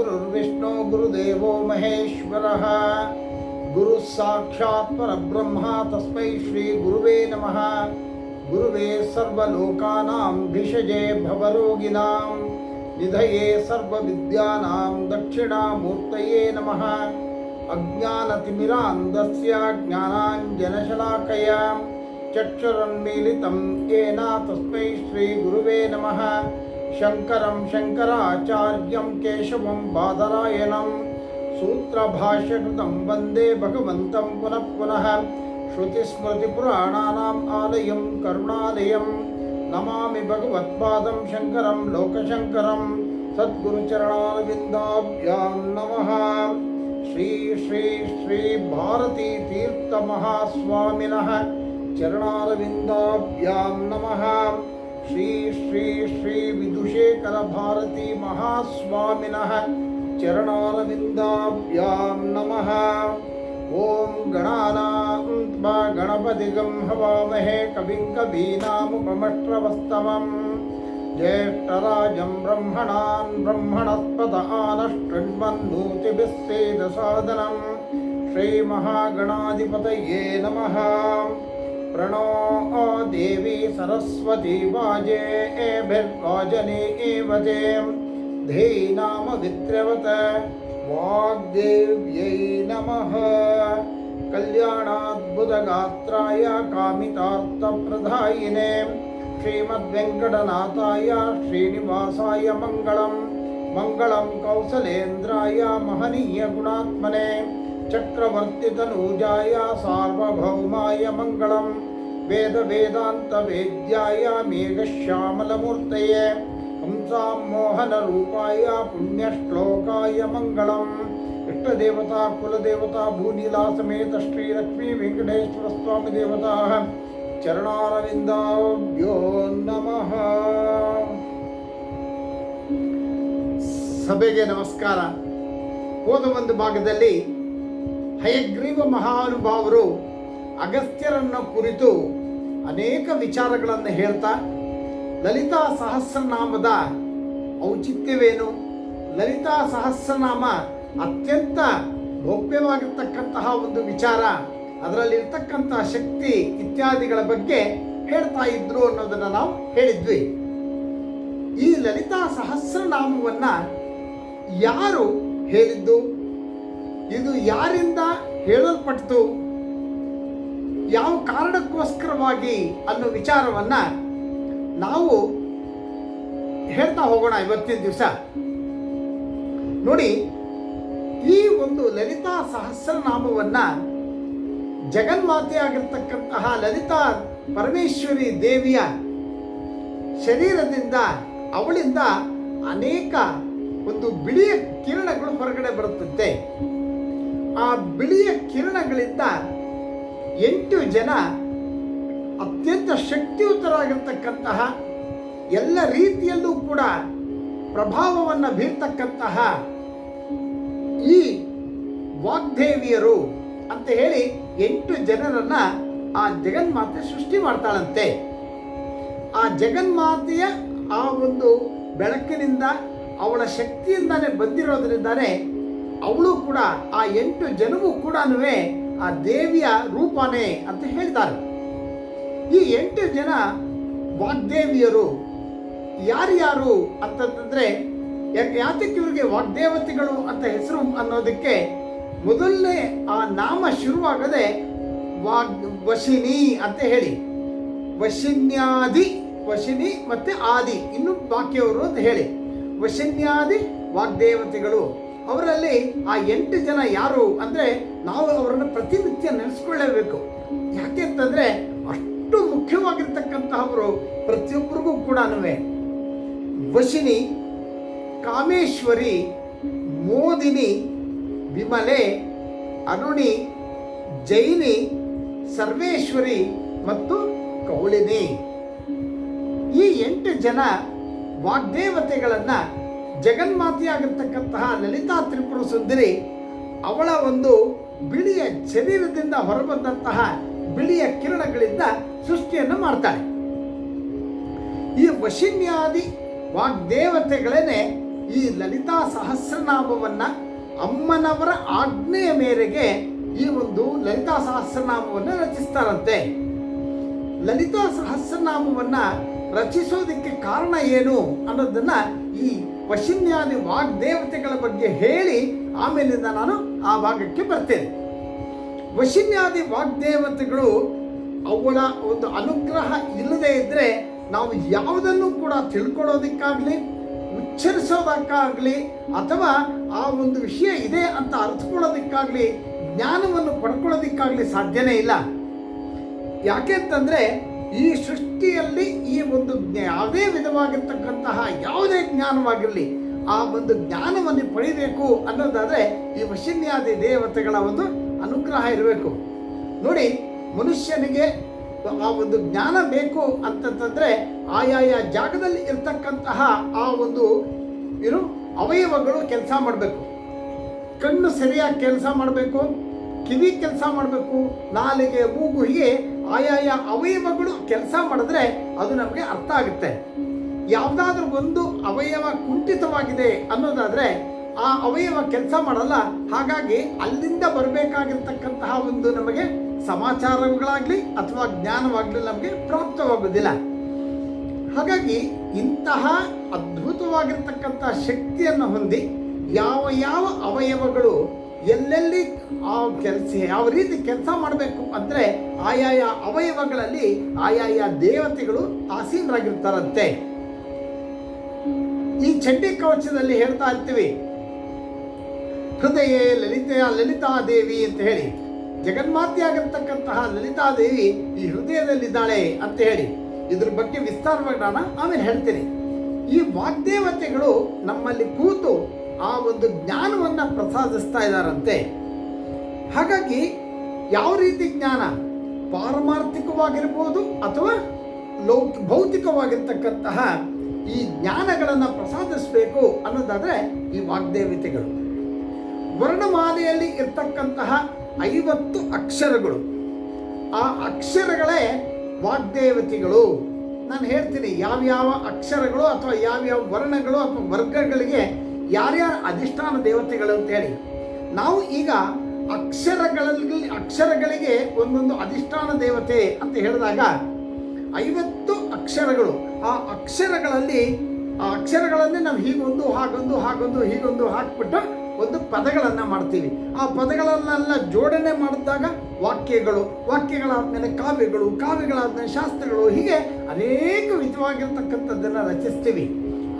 गुरुर्विष्णु गुरुदेवो महेश्वरः। गुरुः साक्षात् परब्रह्म तस्मै श्रीगुरुवे नमः। गुरुवे सर्वलोकानां भिषजे भवरोगिणां निधये सर्वविद्यानां दक्षिणामूर्तये नमः। अज्ञानतिमिरान्धस्य ज्ञानाञ्जनशलाकया चक्षुरुन्मीलितं येन तस्मै श्रीगुरुवे नमः शङ्करं शङ्कराचार्यं केशवं बादरायणं सूत्रभाष्यकृतं वन्दे भगवन्तं पुनः पुनः श्रुतिस्मृतिपुराणानाम् आलयं करुणालयं नमामि भगवत्पादं शङ्करं लोकशङ्करं सद्गुरुचरणारविन्दाभ्यां नमः श्री श्री श्री भारती तीर्थमहास्वामिनः चरणारविन्दाभ्यां नमः श्री श्री श्री विदुषेकर भारती महास्वामिनः चरणारविन्दाभ्यां नमः। ॐ गणानां गणपतिगं हवामहे कविं कवीनामुपमष्ट्रवस्तमम्। ज्येष्ठराजं ब्रह्मणान् ब्रह्मणस्पद आनशृण्वन्नूतिभिः सेदसादनं श्रीमहागणाधिपतये नमः प्रणो देवी सरस्वती वाजे एभिर्वाजने एव ते। धेनामवित्रवत वाग्देव्यै नमः। कल्याणाद्भुतगात्राय कामितार्थप्रदायिने श्रीमद्वेङ्कटनाथाय श्रीनिवासाय मङ्गलम्। मङ्गलं कौसलेन्द्राय महनीयगुणात्मने चक्रवर्तितनूजाय सार्वभौमाय मङ्गलं वेदवेदान्तवेद्याय मेघश्यामलमूर्तये हंसां मोहनरूपाय पुण्यश्लोकाय मङ्गलम् इष्टदेवता कुलदेवता भूनीलासमेत श्रीलक्ष्मी वेङ्कटेश्वरस्वामि देवताः ಚರಣಾರವಿಂದಾಭ್ಯೋ ನಮಃ ಸಭೆಗೆ ನಮಸ್ಕಾರ ಹೋದ ಒಂದು ಭಾಗದಲ್ಲಿ ಹಯಗ್ರೀವ ಮಹಾನುಭಾವರು ಅಗಸ್ತ್ಯರನ್ನು ಕುರಿತು ಅನೇಕ ವಿಚಾರಗಳನ್ನು ಹೇಳ್ತಾ, ಲಲಿತಾ ಸಹಸ್ರನಾಮದ ಔಚಿತ್ಯವೇನು? ಲಲಿತಾ ಸಹಸ್ರನಾಮ ಅತ್ಯಂತ ಗೌಪ್ಯವಾಗಿರ್ತಕ್ಕಂತಹ ಒಂದು ವಿಚಾರ. ಅದರಲ್ಲಿರ್ತಕ್ಕಂತಹ ಶಕ್ತಿ ಇತ್ಯಾದಿಗಳ ಬಗ್ಗೆ ಹೇಳ್ತಾ ಇದ್ರು ಅನ್ನೋದನ್ನು ನಾವು ಹೇಳಿದ್ವಿ. ಈ ಲಲಿತಾ ಸಹಸ್ರನಾಮವನ್ನ ಯಾರು ಹೇಳಿದ್ದು? ಇದು ಯಾರಿಂದ ಹೇಳಲ್ಪಟ್ಟಿತು ಯಾವ ಕಾರಣಕ್ಕೋಸ್ಕರವಾಗಿ ಅನ್ನೋ ವಿಚಾರವನ್ನು ನಾವು ಹೇಳ್ತಾ ಹೋಗೋಣ ಇವತ್ತಿನ ದಿವಸ. ನೋಡಿ, ಈ ಒಂದು ಲಲಿತಾ ಸಹಸ್ರನಾಮವನ್ನು ಜಗನ್ಮಾತೆಯಾಗಿರ್ತಕ್ಕಂತಹ ಲಲಿತಾ ಪರಮೇಶ್ವರಿ ದೇವಿಯ ಶರೀರದಿಂದ ಅವಳಿಂದ ಅನೇಕ ಒಂದು ಬಿಳಿಯ ಕಿರಣಗಳು ಹೊರಗಡೆ ಬರುತ್ತಂತೆ. ಆ ಬಿಳಿಯ ಕಿರಣಗಳಿಂದ ಎಂಟು ಜನ ಅತ್ಯಂತ ಶಕ್ತಿಯುತರಾಗಿರ್ತಕ್ಕಂತಹ ಎಲ್ಲ ರೀತಿಯಲ್ಲೂ ಕೂಡ ಪ್ರಭಾವವನ್ನು ಬೀರ್ತಕ್ಕಂತಹ ಈ ವಾಗ್ದೇವಿಯರು ಅಂತ ಹೇಳಿ ಎಂಟು ಜನರನ್ನ ಆ ಜಗನ್ಮಾತೆ ಸೃಷ್ಟಿ ಮಾಡ್ತಾಳಂತೆ. ಆ ಜಗನ್ಮಾತೆಯ ಆ ಒಂದು ಬೆಳಕಿನಿಂದ ಅವಳ ಶಕ್ತಿಯಿಂದಾನೇ ಬಂದಿರೋದ್ರಿಂದಾನೇ ಅವಳು ಕೂಡ, ಆ ಎಂಟು ಜನವೂ ಕೂಡ ಆ ದೇವಿಯ ರೂಪನೇ ಅಂತ ಹೇಳ್ತಾರೆ ಈ ಎಂಟು ಜನ ವಾಗ್ದೇವಿಯರು ಯಾರ್ಯಾರು ಅಂತಂದ್ರೆ ಯಾತಕ್ಕೆ ಇವರಿಗೆ ವಾಗ್ದೇವತೆಗಳು ಅಂತ ಹೆಸರು ಅನ್ನೋದಕ್ಕೆ ಮೊದಲನೇ ಆ ನಾಮ ಶುರುವಾಗದೆ ವಾಗ್ ವಶಿನಿ ಅಂತ ಹೇಳಿ. ವಶಿನ್ಯಾದಿ ವಶಿನಿ ಮತ್ತೆ ಆದಿ, ಇನ್ನು ಬಾಕಿಯವರು ಅಂತ ಹೇಳಿ. ವಶಿನ್ಯಾದಿ ವಾಗ್ದೇವತೆಗಳು. ಅವರಲ್ಲಿ ಆ ಎಂಟು ಜನ ಯಾರು ಅಂದರೆ ನಾವು ಅವರನ್ನು ಪ್ರತಿನಿತ್ಯ ನೆನೆಸ್ಕೊಳ್ಳೇಬೇಕು. ಯಾಕೆ ಅಂತಂದರೆ ಅಷ್ಟು ಮುಖ್ಯವಾಗಿರ್ತಕ್ಕಂತಹವರು ಪ್ರತಿಯೊಬ್ಬರಿಗೂ ಕೂಡ ವಶಿನಿ, ಕಾಮೇಶ್ವರಿ, ಮೋದಿನಿ, ವಿಮಲೆ, ಅರುಣಿ, ಜೈನಿ, ಸರ್ವೇಶ್ವರಿ ಮತ್ತು ಕೌಳಿನಿ. ಈ ಎಂಟು ಜನ ವಾಗ್ದೇವತೆಗಳನ್ನ ಜಗನ್ಮಾತೆಯಾಗಿರ್ತಕ್ಕಂತಹ ಲಲಿತಾ ತ್ರಿಪುರ ಸುಂದರಿ ಅವಳ ಒಂದು ಬಿಳಿಯ ಶರೀರದಿಂದ ಹೊರಬಂದಂತಹ ಬಿಳಿಯ ಕಿರಣಗಳಿಂದ ಸೃಷ್ಟಿಯನ್ನು ಮಾಡ್ತಾಳೆ. ಈ ವಶಿನ್ಯಾದಿ ವಾಗ್ದೇವತೆಗಳೇನೆ ಈ ಲಲಿತಾ ಸಹಸ್ರನಾಮವನ್ನ ಅಮ್ಮನವರ ಆಜ್ಞೆಯ ಮೇರೆಗೆ ಈ ಒಂದು ಲಲಿತಾ ಸಹಸ್ರನಾಮವನ್ನು ರಚಿಸ್ತಾರಂತೆ. ಲಲಿತಾ ಸಹಸ್ರನಾಮವನ್ನ ರಚಿಸೋದಕ್ಕೆ ಕಾರಣ ಏನು ಅನ್ನೋದನ್ನ ಈ ವಶಿನ್ಯಾದಿ ವಾಗ್ದೇವತೆಗಳ ಬಗ್ಗೆ ಹೇಳಿ ಆಮೇಲಿಂದ ನಾನು ಆ ಭಾಗಕ್ಕೆ ಬರ್ತೇನೆ. ವಶಿನ್ಯಾದಿ ವಾಗ್ದೇವತೆಗಳು ಅವುಗಳ ಒಂದು ಅನುಗ್ರಹ ಇಲ್ಲದೇ ಇದ್ದರೆ ನಾವು ಯಾವುದನ್ನು ಕೂಡ ತಿಳ್ಕೊಳ್ಳೋದಕ್ಕಾಗಲಿ, ಉಚ್ಚರಿಸೋದಕ್ಕಾಗ್ಲಿ ಅಥವಾ ಆ ಒಂದು ವಿಷಯ ಇದೆ ಅಂತ ಅರ್ಥಕೊಳ್ಳೋದಕ್ಕಾಗ್ಲಿ ಜ್ಞಾನವನ್ನು ಪಡ್ಕೊಳ್ಳೋದಕ್ಕಾಗ್ಲಿ ಸಾಧ್ಯನೇ ಇಲ್ಲ. ಯಾಕೆಂತಂದ್ರೆ ಈ ಸೃಷ್ಟಿಯಲ್ಲಿ ಈ ಒಂದು ಯಾವುದೇ ವಿಧವಾಗಿರ್ತಕ್ಕಂತಹ ಯಾವುದೇ ಜ್ಞಾನವಾಗಿರಲಿ, ಆ ಒಂದು ಜ್ಞಾನವನ್ನು ಪಡಿಬೇಕು ಅನ್ನೋದಾದರೆ ಈ ವಶಿನ್ಯಾದಿ ದೇವತೆಗಳ ಒಂದು ಅನುಗ್ರಹ ಇರಬೇಕು. ನೋಡಿ, ಮನುಷ್ಯನಿಗೆ ಆ ಒಂದು ಜ್ಞಾನ ಬೇಕು ಅಂತಂತಂದರೆ ಆಯಾಯ ಜಾಗದಲ್ಲಿ ಇರ್ತಕ್ಕಂತಹ ಆ ಒಂದು ಏನು ಅವಯವಗಳು ಕೆಲಸ ಮಾಡಬೇಕು. ಕಣ್ಣು ಸರಿಯಾಗಿ ಕೆಲಸ ಮಾಡಬೇಕು, ಕಿವಿ ಕೆಲಸ ಮಾಡಬೇಕು, ನಾಲಿಗೆ, ಮೂಗು ಹೀಗೆ ಆಯಾಯ ಅವಯವಗಳು ಕೆಲಸ ಮಾಡಿದ್ರೆ ಅದು ನಮಗೆ ಅರ್ಥ ಆಗುತ್ತೆ. ಯಾವುದಾದ್ರೂ ಒಂದು ಅವಯವ ಕುಂಠಿತವಾಗಿದೆ ಅನ್ನೋದಾದ್ರೆ ಆ ಅವಯವ ಕೆಲಸ ಮಾಡಲ್ಲ. ಹಾಗಾಗಿ ಅಲ್ಲಿಂದ ಬರಬೇಕಾಗಿರ್ತಕ್ಕಂತಹ ಒಂದು ನಮಗೆ ಸಮಾಚಾರಗಳಾಗಲಿ ಅಥವಾ ಜ್ಞಾನವಾಗಲಿ ನಮಗೆ ಪ್ರಾಪ್ತವಾಗುವುದಿಲ್ಲ. ಹಾಗಾಗಿ ಇಂತಹ ಅದ್ಭುತವಾಗಿರ್ತಕ್ಕಂಥ ಶಕ್ತಿಯನ್ನು ಹೊಂದಿ ಯಾವ ಯಾವ ಅವಯವಗಳು ಎಲ್ಲೆಲ್ಲಿ ಆ ಕೆಲಸ, ಯಾವ ರೀತಿ ಕೆಲಸ ಮಾಡಬೇಕು ಅಂದರೆ ಆಯಾಯ ಅವಯವಗಳಲ್ಲಿ ಆಯಾಯ ದೇವತೆಗಳು ಆಸೀನರಾಗಿರ್ತಾರಂತೆ. ಈ ಚಂಡಿ ಕವಚದಲ್ಲಿ ಹೇಳ್ತಾ ಇರ್ತೀವಿ, ಹೃದಯ ಲಲಿತೆಯ ಲಲಿತಾದೇವಿ ಅಂತ ಹೇಳಿ. ಜಗನ್ಮಾತೆಯಾಗಿರ್ತಕ್ಕಂತಹ ಲಲಿತಾದೇವಿ ಈ ಹೃದಯದಲ್ಲಿದ್ದಾಳೆ ಅಂತ ಹೇಳಿ. ಇದ್ರ ಬಗ್ಗೆ ವಿಸ್ತಾರವಾಗಿ ನಾನು ಆಮೇಲೆ ಹೇಳ್ತೀನಿ. ಈ ವಾಗ್ದೇವತೆಗಳು ನಮ್ಮಲ್ಲಿ ಕೂತು ಆ ಒಂದು ಜ್ಞಾನವನ್ನು ಪ್ರಸಾದಿಸ್ತಾ ಇದ್ದಾರಂತೆ ಹಾಗಾಗಿ ಯಾವ ರೀತಿ ಜ್ಞಾನ? ಪಾರಮಾರ್ಥಿಕವಾಗಿರ್ಬೋದು ಅಥವಾ ಲೌಕ್, ಭೌತಿಕವಾಗಿರ್ತಕ್ಕಂತಹ ಈ ಜ್ಞಾನಗಳನ್ನು ಪ್ರಸಾದಿಸಬೇಕು ಅನ್ನೋದಾದರೆ ಈ ವಾಗ್ದೇವತೆಗಳು. ವರ್ಣಮಾಲೆಯಲ್ಲಿ ಇರ್ತಕ್ಕಂತಹ ಐವತ್ತು ಅಕ್ಷರಗಳು. ಆ ಅಕ್ಷರಗಳೇ ವಾಗ್ದೇವತೆಗಳು. ನಾನು ಹೇಳ್ತೀನಿ, ಯಾವ್ಯಾವ ಅಕ್ಷರಗಳು ಅಥವಾ ಯಾವ್ಯಾವ ವರ್ಣಗಳು ಅಥವಾ ವರ್ಗಗಳಿಗೆ ಯಾರ್ಯಾರ ಅಧಿಷ್ಠಾನ ದೇವತೆಗಳು ಅಂತ ಹೇಳಿ ನಾವು ಈಗ ಅಕ್ಷರಗಳಲ್ಲಿ, ಅಕ್ಷರಗಳಿಗೆ ಒಂದೊಂದು ಅಧಿಷ್ಠಾನ ದೇವತೆ ಅಂತ ಹೇಳಿದಾಗ ಐವತ್ತು ಅಕ್ಷರಗಳು, ಆ ಅಕ್ಷರಗಳಲ್ಲಿ, ಆ ಅಕ್ಷರಗಳನ್ನೇ ನಾವು ಹೀಗೊಂದು, ಹಾಗೊಂದು ಹಾಗೊಂದು, ಹೀಗೊಂದು ಹಾಕ್ಬಿಟ್ಟು ಒಂದು ಪದಗಳನ್ನು ಮಾಡ್ತೀವಿ. ಆ ಪದಗಳನ್ನೆಲ್ಲ ಜೋಡಣೆ ಮಾಡಿದಾಗ ವಾಕ್ಯಗಳು, ವಾಕ್ಯಗಳಾದ್ಮೇಲೆ ಕಾವ್ಯಗಳು, ಕಾವ್ಯಗಳಾದ್ಮೇಲೆ ಶಾಸ್ತ್ರಗಳು, ಹೀಗೆ ಅನೇಕ ವಿಧವಾಗಿರ್ತಕ್ಕಂಥದ್ದನ್ನು ರಚಿಸ್ತೀವಿ.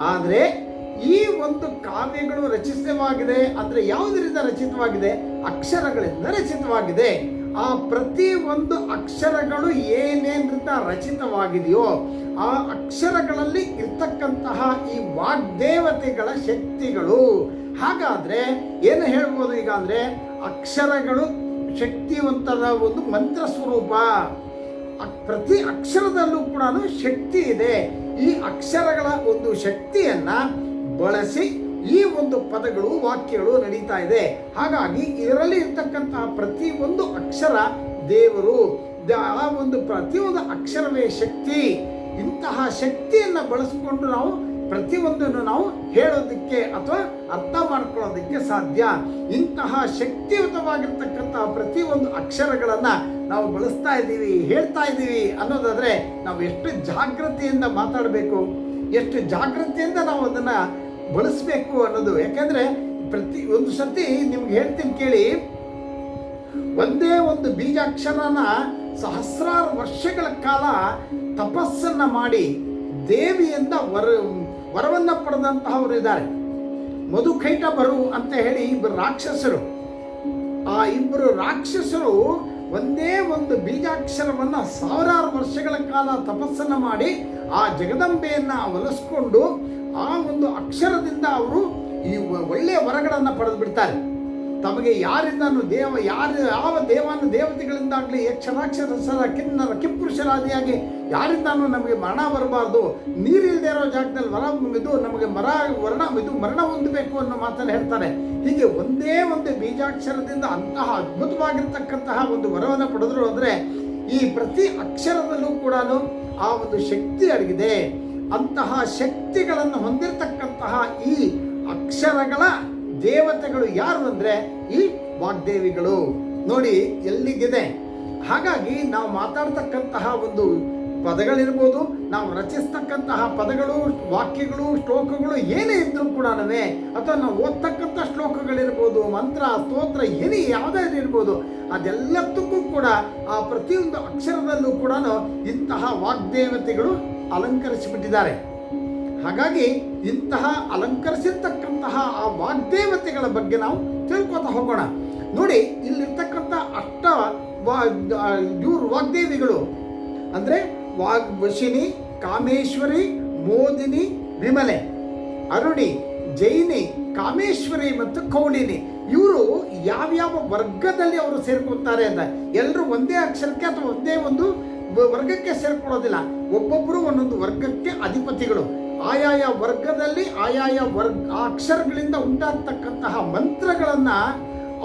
ಆದರೆ ಈ ಒಂದು ಕಾವ್ಯಗಳು ರಚಿತವಾಗಿದೆ ಅಂದರೆ ಯಾವುದರಿಂದ ರಚಿತವಾಗಿದೆ? ಅಕ್ಷರಗಳಿಂದ ರಚಿತವಾಗಿದೆ. ಆ ಪ್ರತಿ ಒಂದು ಅಕ್ಷರಗಳು ಏನೇನಿಂದ ರಚಿತವಾಗಿದೆಯೋ, ಆ ಅಕ್ಷರಗಳಲ್ಲಿ ಇರ್ತಕ್ಕಂತಹ ಈ ವಾಗ್ದೇವತೆಗಳ ಶಕ್ತಿಗಳು. ಹಾಗಾದ್ರೆ ಏನು ಹೇಳ್ಬೋದು ಈಗ ಅಂದ್ರೆ, ಅಕ್ಷರಗಳು ಶಕ್ತಿವಂತದ ಒಂದು ಮಂತ್ರ ಸ್ವರೂಪ. ಪ್ರತಿ ಅಕ್ಷರದಲ್ಲೂ ಕೂಡ ಶಕ್ತಿ ಇದೆ. ಈ ಅಕ್ಷರಗಳ ಒಂದು ಶಕ್ತಿಯನ್ನ ಬಳಸಿ ಈ ಒಂದು ಪದಗಳು, ವಾಕ್ಯಗಳು ನಡೀತಾ ಇದೆ. ಹಾಗಾಗಿ ಇದರಲ್ಲಿ ಇರ್ತಕ್ಕಂತಹ ಒಂದು ಅಕ್ಷರ ದೇವರು ಆ ಒಂದು ಪ್ರತಿಯೊಂದು ಅಕ್ಷರವೇ ಶಕ್ತಿ. ಇಂತಹ ಶಕ್ತಿಯನ್ನು ಬಳಸಿಕೊಂಡು ನಾವು ಪ್ರತಿಯೊಂದನ್ನು ನಾವು ಹೇಳೋದಕ್ಕೆ ಅಥವಾ ಅರ್ಥ ಮಾಡ್ಕೊಳ್ಳೋದಕ್ಕೆ ಸಾಧ್ಯ. ಇಂತಹ ಶಕ್ತಿಯುತವಾಗಿರ್ತಕ್ಕಂತಹ ಪ್ರತಿಯೊಂದು ಅಕ್ಷರಗಳನ್ನು ನಾವು ಬಳಸ್ತಾ ಇದ್ದೀವಿ, ಹೇಳ್ತಾ ಇದ್ದೀವಿ ಅನ್ನೋದಾದ್ರೆ ನಾವು ಎಷ್ಟು ಜಾಗೃತಿಯಿಂದ ಮಾತಾಡಬೇಕು? ಎಷ್ಟು ಜಾಗೃತಿಯಿಂದ ನಾವು ಅದನ್ನು ಬಳಸಬೇಕು ಅನ್ನೋದು. ಯಾಕೆಂದ್ರೆ ಪ್ರತಿ ಒಂದು ಸತಿ ನಿಮ್ಗೆ ಹೇಳ್ತೀನಿ ಕೇಳಿ, ಒಂದೇ ಒಂದು ಬೀಜಾಕ್ಷರನ ಸಹಸ್ರಾರು ವರ್ಷಗಳ ಕಾಲ ತಪಸ್ಸನ್ನ ಮಾಡಿ ದೇವಿಯಿಂದ ವರ, ವರವನ್ನ ಪಡೆದಂತಹವರು ಇದ್ದಾರೆ. ಮಧುಕೈಟ ಬರು ಅಂತ ಹೇಳಿ ಇಬ್ಬರು ರಾಕ್ಷಸರು. ಆ ಇಬ್ಬರು ರಾಕ್ಷಸರು ಒಂದೇ ಒಂದು ಬೀಜಾಕ್ಷರವನ್ನ ಸಾವಿರಾರು ವರ್ಷಗಳ ಕಾಲ ತಪಸ್ಸನ್ನ ಮಾಡಿ ಆ ಜಗದಂಬೆಯನ್ನ ಒಲಿಸ್ಕೊಂಡು ಆ ಒಂದು ಅಕ್ಷರದಿಂದ ಅವರು ಈ ಒಳ್ಳೆಯ ವರಗಳನ್ನು ಪಡೆದು ಬಿಡ್ತಾರೆ. ತಮಗೆ ಯಾರಿಂದನೂ ದೇವ, ಯಾರು, ಯಾವ ದೇವಾನು ದೇವತೆಗಳಿಂದಾಗಲಿ ಯಕ್ಷರಾಕ್ಷರಸರ ಕಿನ್ನರ, ಕಿಪ್ಪುರುಷರಾದಿಯಾಗಿ ಯಾರಿಂದಾನು ನಮಗೆ ಮರಣ ಬರಬಾರ್ದು. ನೀರಿಲ್ಲದೆ ಇರೋ ಜಾಗದಲ್ಲಿ ವರ ಇದು ನಮಗೆ ಮರ, ವರ್ಣ ಇದು ಮರಣ ಹೊಂದಬೇಕು ಅನ್ನೋ ಮಾತನ್ನು ಹೇಳ್ತಾರೆ. ಹೀಗೆ ಒಂದೇ ಒಂದು ಬೀಜಾಕ್ಷರದಿಂದ ಅಂತಹ ಅದ್ಭುತವಾಗಿರ್ತಕ್ಕಂತಹ ಒಂದು ವರವನ್ನು ಪಡೆದ್ರು ಅಂದರೆ ಈ ಪ್ರತಿ ಅಕ್ಷರದಲ್ಲೂ ಕೂಡ ಆ ಒಂದು ಶಕ್ತಿ ಅಡಗಿದೆ. ಅಂತಹ ಶಕ್ತಿಗಳನ್ನು ಹೊಂದಿರತಕ್ಕಂತಹ ಈ ಅಕ್ಷರಗಳ ದೇವತೆಗಳು ಯಾರು ಅಂದರೆ ಈ ವಾಗ್ದೇವಿಗಳು. ನೋಡಿ ಎಲ್ಲಿಗಿದೆ? ಹಾಗಾಗಿ ನಾವು ಮಾತಾಡ್ತಕ್ಕಂತಹ ಒಂದು ಪದಗಳಿರ್ಬೋದು, ನಾವು ರಚಿಸ್ತಕ್ಕಂತಹ ಪದಗಳು, ವಾಕ್ಯಗಳು, ಶ್ಲೋಕಗಳು ಏನೇ ಇದ್ರೂ ಕೂಡ ಅಥವಾ ನಾವು ಓದ್ತಕ್ಕಂಥ ಶ್ಲೋಕಗಳಿರ್ಬೋದು, ಮಂತ್ರ, ಸ್ತೋತ್ರ, ಏನೇ ಯಾವುದೇ ಇರ್ಬೋದು, ಅದೆಲ್ಲದಕ್ಕೂ ಕೂಡ ಆ ಪ್ರತಿಯೊಂದು ಅಕ್ಷರದಲ್ಲೂ ಕೂಡ ಇಂತಹ ವಾಗ್ದೇವತೆಗಳು ಅಲಂಕರಿಸಿಬಿಟ್ಟಿದ್ದಾರೆ. ಹಾಗಾಗಿ ಇಂತಹ ಅಲಂಕರಿಸಿರ್ತಕ್ಕಂತಹ ಆ ವಾಗ್ದೇವತೆಗಳ ಬಗ್ಗೆ ನಾವು ತಿಳ್ಕೊತಾ ಹೋಗೋಣ. ನೋಡಿ, ಇಲ್ಲಿರ್ತಕ್ಕಂಥ ಅಷ್ಟ ಇವ್ರು ವಾಗ್ದೇವಿಗಳು. ಅಂದರೆ ವಾಗ್, ವಶಿನಿ, ಕಾಮೇಶ್ವರಿ, ಮೋದಿನಿ, ವಿಮಲೆ, ಅರುಣಿ, ಜೈನಿ, ಕಾಮೇಶ್ವರಿ ಮತ್ತು ಕೌಲಿನಿ ಇವರು ಯಾವ್ಯಾವ ವರ್ಗದಲ್ಲಿ ಅವರು ಸೇರ್ಕೊಳ್ತಾರೆ ಅಂತ. ಎಲ್ಲರೂ ಒಂದೇ ಅಕ್ಷರಕ್ಕೆ ಅಥವಾ ಒಂದೇ ಒಂದು ವ- ವರ್ಗಕ್ಕೆ ಸೇರ್ಕೊಳ್ಳೋದಿಲ್ಲ. ಒಬ್ಬೊಬ್ಬರು ಒಂದೊಂದು ವರ್ಗಕ್ಕೆ ಅಧಿಪತಿಗಳು. ಆಯಾಯ ವರ್ಗದಲ್ಲಿ ಆಯಾಯ ವರ್ಗ, ಆ ಅಕ್ಷರಗಳಿಂದ ಉಂಟಾಗ್ತಕ್ಕಂತಹ ಮಂತ್ರಗಳನ್ನು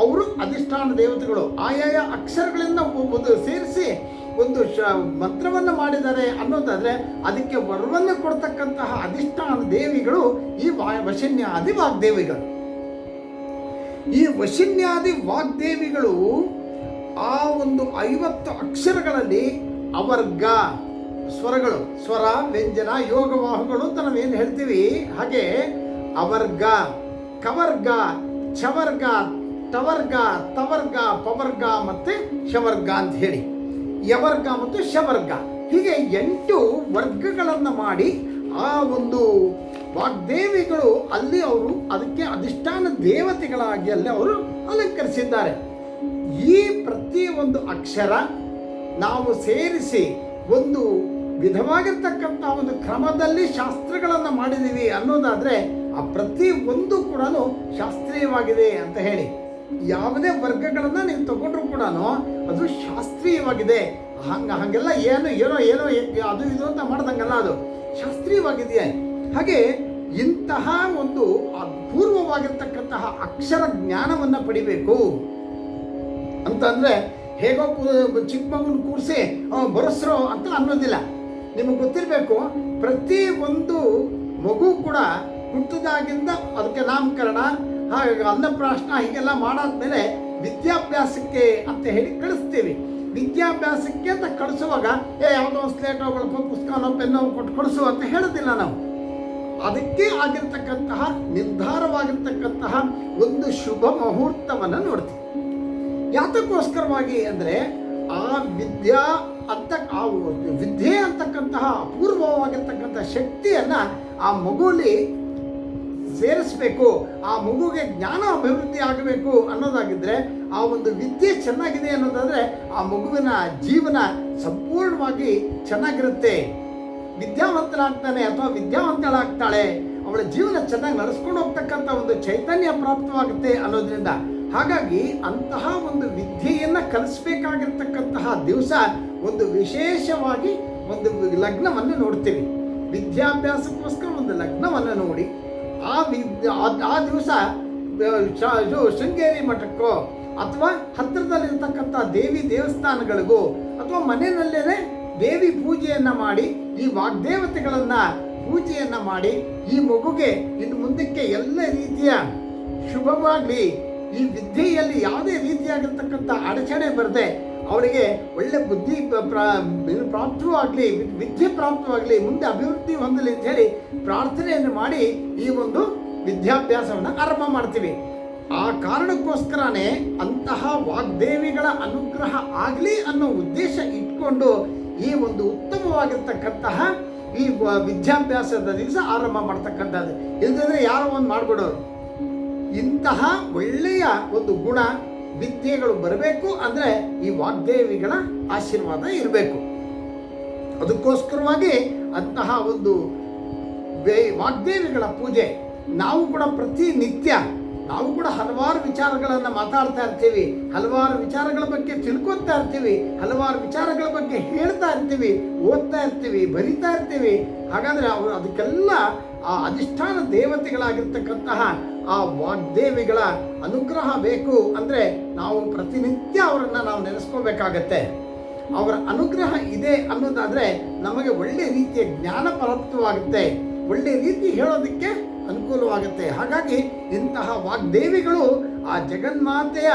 ಅವರು ಅಧಿಷ್ಠಾನ ದೇವತೆಗಳು. ಆಯಾಯ ಅಕ್ಷರಗಳಿಂದ ಒಂದು ಸೇರಿಸಿ ಒಂದು ಶ, ಮಂತ್ರವನ್ನು ಮಾಡಿದ್ದಾರೆ ಅನ್ನೋದಾದರೆ ಅದಕ್ಕೆ ವರವನ್ನು ಕೊಡ್ತಕ್ಕಂತಹ ಅಧಿಷ್ಠಾನ ದೇವಿಗಳು ಈ ವಶಿನ್ಯಾದಿ ವಶನ್ಯಾದಿ ವಾಗ್ದೇವಿಗಳು. ಈ ವಶಿನ್ಯಾದಿ ವಾಗ್ದೇವಿಗಳು ಆ ಒಂದು ಐವತ್ತು ಅಕ್ಷರಗಳಲ್ಲಿ ಅವರ್ಗ ಸ್ವರಗಳು, ಸ್ವರ, ವ್ಯಂಜನ ಯೋಗವಾಹುಗಳು ಅಂತ ನಾವೇನು ಹೇಳ್ತೀವಿ? ಹಾಗೆ ಅವರ್ಗ, ಕವರ್ಗ ಛವರ್ಗ ಟವರ್ಗ ತವರ್ಗ, ಪವರ್ಗ ಮತ್ತೆ ಶವರ್ಗ ಅಂತ ಹೇಳಿ. ಯವರ್ಗ ಮತ್ತು ಶವರ್ಗ. ಹೀಗೆ ಎಂಟು ವರ್ಗಗಳನ್ನು ಮಾಡಿ ಆ ಒಂದು ವಾಗ್ದೇವಿಗಳು ಅಲ್ಲಿ ಅವರು ಅದಕ್ಕೆ ಅಧಿಷ್ಠಾನ ದೇವತೆಗಳಾಗಿ ಅಲ್ಲಿ ಅವರು ಅಲಂಕರಿಸಿದ್ದಾರೆ. ಈ ಪ್ರತಿ ಒಂದು ಅಕ್ಷರ ನಾವು ಸೇರಿಸಿ ಒಂದು ವಿಧವಾಗಿರ್ತಕ್ಕಂಥ ಒಂದು ಕ್ರಮದಲ್ಲಿ ಶಾಸ್ತ್ರಗಳನ್ನು ಮಾಡಿದ್ದೀವಿ ಅನ್ನೋದಾದ್ರೆ ಆ ಪ್ರತಿ ಒಂದು ಕೂಡ ಶಾಸ್ತ್ರೀಯವಾಗಿದೆ ಅಂತ ಹೇಳಿ. ಯಾವುದೇ ವರ್ಗಗಳನ್ನು ನೀವು ತಗೊಂಡ್ರು ಕೂಡ ಅದು ಶಾಸ್ತ್ರೀಯವಾಗಿದೆ. ಹಂಗ ಹಾಗೆಲ್ಲ ಏನು, ಏನೋ ಏನೋ ಅದು ಇದು ಅಂತ ಮಾಡ್ದಂಗಲ್ಲ ಅದು. ಶಾಸ್ತ್ರೀಯವಾಗಿದೆ ಹಾಗೆ ಇಂತಹ ಒಂದು ಅಪೂರ್ವವಾಗಿರ್ತಕ್ಕಂತಹ ಅಕ್ಷರ ಜ್ಞಾನವನ್ನು ಪಡಿಬೇಕು. ಅಂತಂದ್ರೆ ಹೇಗೋ ಚಿಕ್ಕ ಮಗುನ ಕೂರಿಸಿ ಬರಸ್ರೋ ಅಂತ ಅನ್ನೋದಿಲ್ಲ. ನಿಮಗೆ ಗೊತ್ತಿರಬೇಕು, ಪ್ರತಿ ಒಂದು ಮಗು ಕೂಡ ಹುಟ್ಟಿದಾಗಿಂದ ಅದಕ್ಕೆ ನಾಮಕರಣ, ಹಾಗಾಗಿ ಅನ್ನಪ್ರಾಶನ ಹೀಗೆಲ್ಲ ಮಾಡಾದ್ಮೇಲೆ ವಿದ್ಯಾಭ್ಯಾಸಕ್ಕೆ ಅಂತ ಹೇಳಿ ಕಳಿಸ್ತೀವಿ. ವಿದ್ಯಾಭ್ಯಾಸಕ್ಕೆ ಅಂತ ಕಳಿಸುವಾಗ, ಏ, ಯಾವುದೋ ಒಂದು ಸ್ಲೇಟೋ ಬಳಕೋ ಪುಸ್ತಕನೋ, ಪೆನ್ನೋ ಕೊಟ್ಟು ಕಳಿಸು ಅಂತ ಹೇಳೋದಿಲ್ಲ ನಾವು. ಅದಕ್ಕೆ ಆಗಿರ್ತಕ್ಕಂತಹ, ನಿರ್ಧಾರವಾಗಿರ್ತಕ್ಕಂತಹ ಒಂದು ಶುಭ ಮುಹೂರ್ತವನ್ನು ನೋಡ್ತೀವಿ. ಯಾತಕ್ಕೋಸ್ಕರವಾಗಿ ಅಂದರೆ, ಆ ವಿದ್ಯಾ ಅಂತ ಆ ವಿದ್ಯೆ ಅಂತಕ್ಕಂತಹ ಅಪೂರ್ವವಾಗಿರ್ತಕ್ಕಂಥ ಶಕ್ತಿಯನ್ನ ಆ ಮಗುಲಿ ಸೇರಿಸ್ಬೇಕು, ಆ ಮಗುಗೆ ಜ್ಞಾನ ಅಭಿವೃದ್ಧಿ ಆಗಬೇಕು ಅನ್ನೋದಾಗಿದ್ರೆ ಆ ಒಂದು ವಿದ್ಯೆ ಚೆನ್ನಾಗಿದೆ ಅನ್ನೋದಾದರೆ ಆ ಮಗುವಿನ ಜೀವನ ಸಂಪೂರ್ಣವಾಗಿ ಚೆನ್ನಾಗಿರುತ್ತೆ. ವಿದ್ಯಾವಂತನಾಗ್ತಾನೆ ಅಥವಾ ವಿದ್ಯಾವಂತಳಾಗ್ತಾಳೆ, ಅವಳ ಜೀವನ ಚೆನ್ನಾಗಿ ನಡೆಸ್ಕೊಂಡು ಹೋಗ್ತಕ್ಕಂಥ ಒಂದು ಚೈತನ್ಯ ಪ್ರಾಪ್ತವಾಗುತ್ತೆ ಅನ್ನೋದ್ರಿಂದ ಹಾಗಾಗಿ ಅಂತಹ ಒಂದು ವಿದ್ಯೆಯನ್ನ ಕಲಿಸ್ಬೇಕಾಗಿರ್ತಕ್ಕಂತಹ ದಿವಸ ಒಂದು ವಿಶೇಷವಾಗಿ ಒಂದು ಲಗ್ನವನ್ನು ನೋಡ್ತೀವಿ. ವಿದ್ಯಾಭ್ಯಾಸಕ್ಕೋಸ್ಕರ ಒಂದು ಲಗ್ನವನ್ನು ನೋಡಿ. ಆ ವಿದ್ಯ ಆ- ದಿವಸ ಶೃಂಗೇರಿ ಮಠಕ್ಕೋ ಅಥವಾ ಹತ್ತಿರದಲ್ಲಿರ್ತಕ್ಕಂಥ ದೇವಿ ದೇವಸ್ಥಾನಗಳಿಗೂ ಅಥವಾ ಮನೆಯಲ್ಲೇ ದೇವಿ ಪೂಜೆಯನ್ನು ಮಾಡಿ, ಈ ವಾಗ್ದೇವತೆಗಳನ್ನು ಪೂಜೆಯನ್ನು ಮಾಡಿ, ಈ ಮಗುಗೆ ಇನ್ನು ಮುಂದಕ್ಕೆ ಎಲ್ಲ ರೀತಿಯ ಶುಭವಾಗಲಿ. ಈ ವಿದ್ಯೆಯಲ್ಲಿ ಯಾವುದೇ ರೀತಿಯಾಗಿರ್ತಕ್ಕಂಥ ಅಡಚಣೆ ಬರದೆ ಅವಳಿಗೆ ಒಳ್ಳೆ ಬುದ್ಧಿ ಪ್ರಾಪ್ತವಾಗಲಿ ವಿದ್ಯೆ ಪ್ರಾಪ್ತವಾಗಲಿ, ಮುಂದೆ ಅಭಿವೃದ್ಧಿ ಹೊಂದಲಿ ಅಂತ ಹೇಳಿ ಪ್ರಾರ್ಥನೆಯನ್ನು ಮಾಡಿ ಈ ಒಂದು ವಿದ್ಯಾಭ್ಯಾಸವನ್ನು ಆರಂಭ ಮಾಡ್ತೀವಿ. ಆ ಕಾರಣಕ್ಕೋಸ್ಕರನೇ ಅಂತಹ ವಾಗ್ದೇವಿಗಳ ಅನುಗ್ರಹ ಆಗಲಿ ಅನ್ನೋ ಉದ್ದೇಶ ಇಟ್ಕೊಂಡು ಈ ಒಂದು ಉತ್ತಮವಾಗಿರ್ತಕ್ಕಂತಹ ಈ ವಿದ್ಯಾಭ್ಯಾಸದ ದಿವಸ ಆರಂಭ ಮಾಡ್ತಕ್ಕಂಥದ್ದು. ಇಲ್ಲದಂದ್ರೆ ಯಾರೋ ಒಂದು ಮಾಡ್ಬಿಡೋರು. ಇಂತಹ ಒಳ್ಳೆಯ ಒಂದು ಗುಣ ವಿದ್ಯೆಗಳು ಬರಬೇಕು ಅಂದ್ರೆ ಈ ವಾಗ್ದೇವಿಗಳ ಆಶೀರ್ವಾದ ಇರಬೇಕು. ಅದಕ್ಕೋಸ್ಕರವಾಗಿ ಅಂತಹ ಒಂದು ವಾಗ್ದೇವಿಗಳ ಪೂಜೆ, ನಾವು ಕೂಡ ಪ್ರತಿನಿತ್ಯ, ನಾವು ಕೂಡ ಹಲವಾರು ವಿಚಾರಗಳನ್ನು ಮಾತಾಡ್ತಾ ಇರ್ತೀವಿ, ಹಲವಾರು ವಿಚಾರಗಳ ಬಗ್ಗೆ ತಿಳ್ಕೊತಾ ಇರ್ತೀವಿ, ಹಲವಾರು ವಿಚಾರಗಳ ಬಗ್ಗೆ ಹೇಳ್ತಾ ಇರ್ತೀವಿ, ಓದ್ತಾ ಇರ್ತೀವಿ, ಬರಿತಾ ಇರ್ತೀವಿ. ಹಾಗಾದ್ರೆ ಅವರು ಅದಕ್ಕೆಲ್ಲ ಆ ಅಧಿಷ್ಠಾನ ದೇವತೆಗಳಾಗಿರ್ತಕ್ಕಂತಹ ಆ ವಾಗ್ದೇವಿಗಳ ಅನುಗ್ರಹ ಬೇಕು ಅಂದರೆ ನಾವು ಪ್ರತಿನಿತ್ಯ ಅವರನ್ನು ನಾವು ನೆನೆಸ್ಕೋಬೇಕಾಗತ್ತೆ. ಅವರ ಅನುಗ್ರಹ ಇದೆ ಅನ್ನೋದಾದರೆ ನಮಗೆ ಒಳ್ಳೆ ರೀತಿಯ ಜ್ಞಾನ ಪ್ರಾಪ್ತವಾಗುತ್ತೆ. ಒಳ್ಳೆ ರೀತಿ ಹೇಳೋದಕ್ಕೆ ಅನುಕೂಲವಾಗುತ್ತೆ. ಹಾಗಾಗಿ ಇಂತಹ ವಾಗ್ದೇವಿಗಳು ಆ ಜಗನ್ಮಾತೆಯ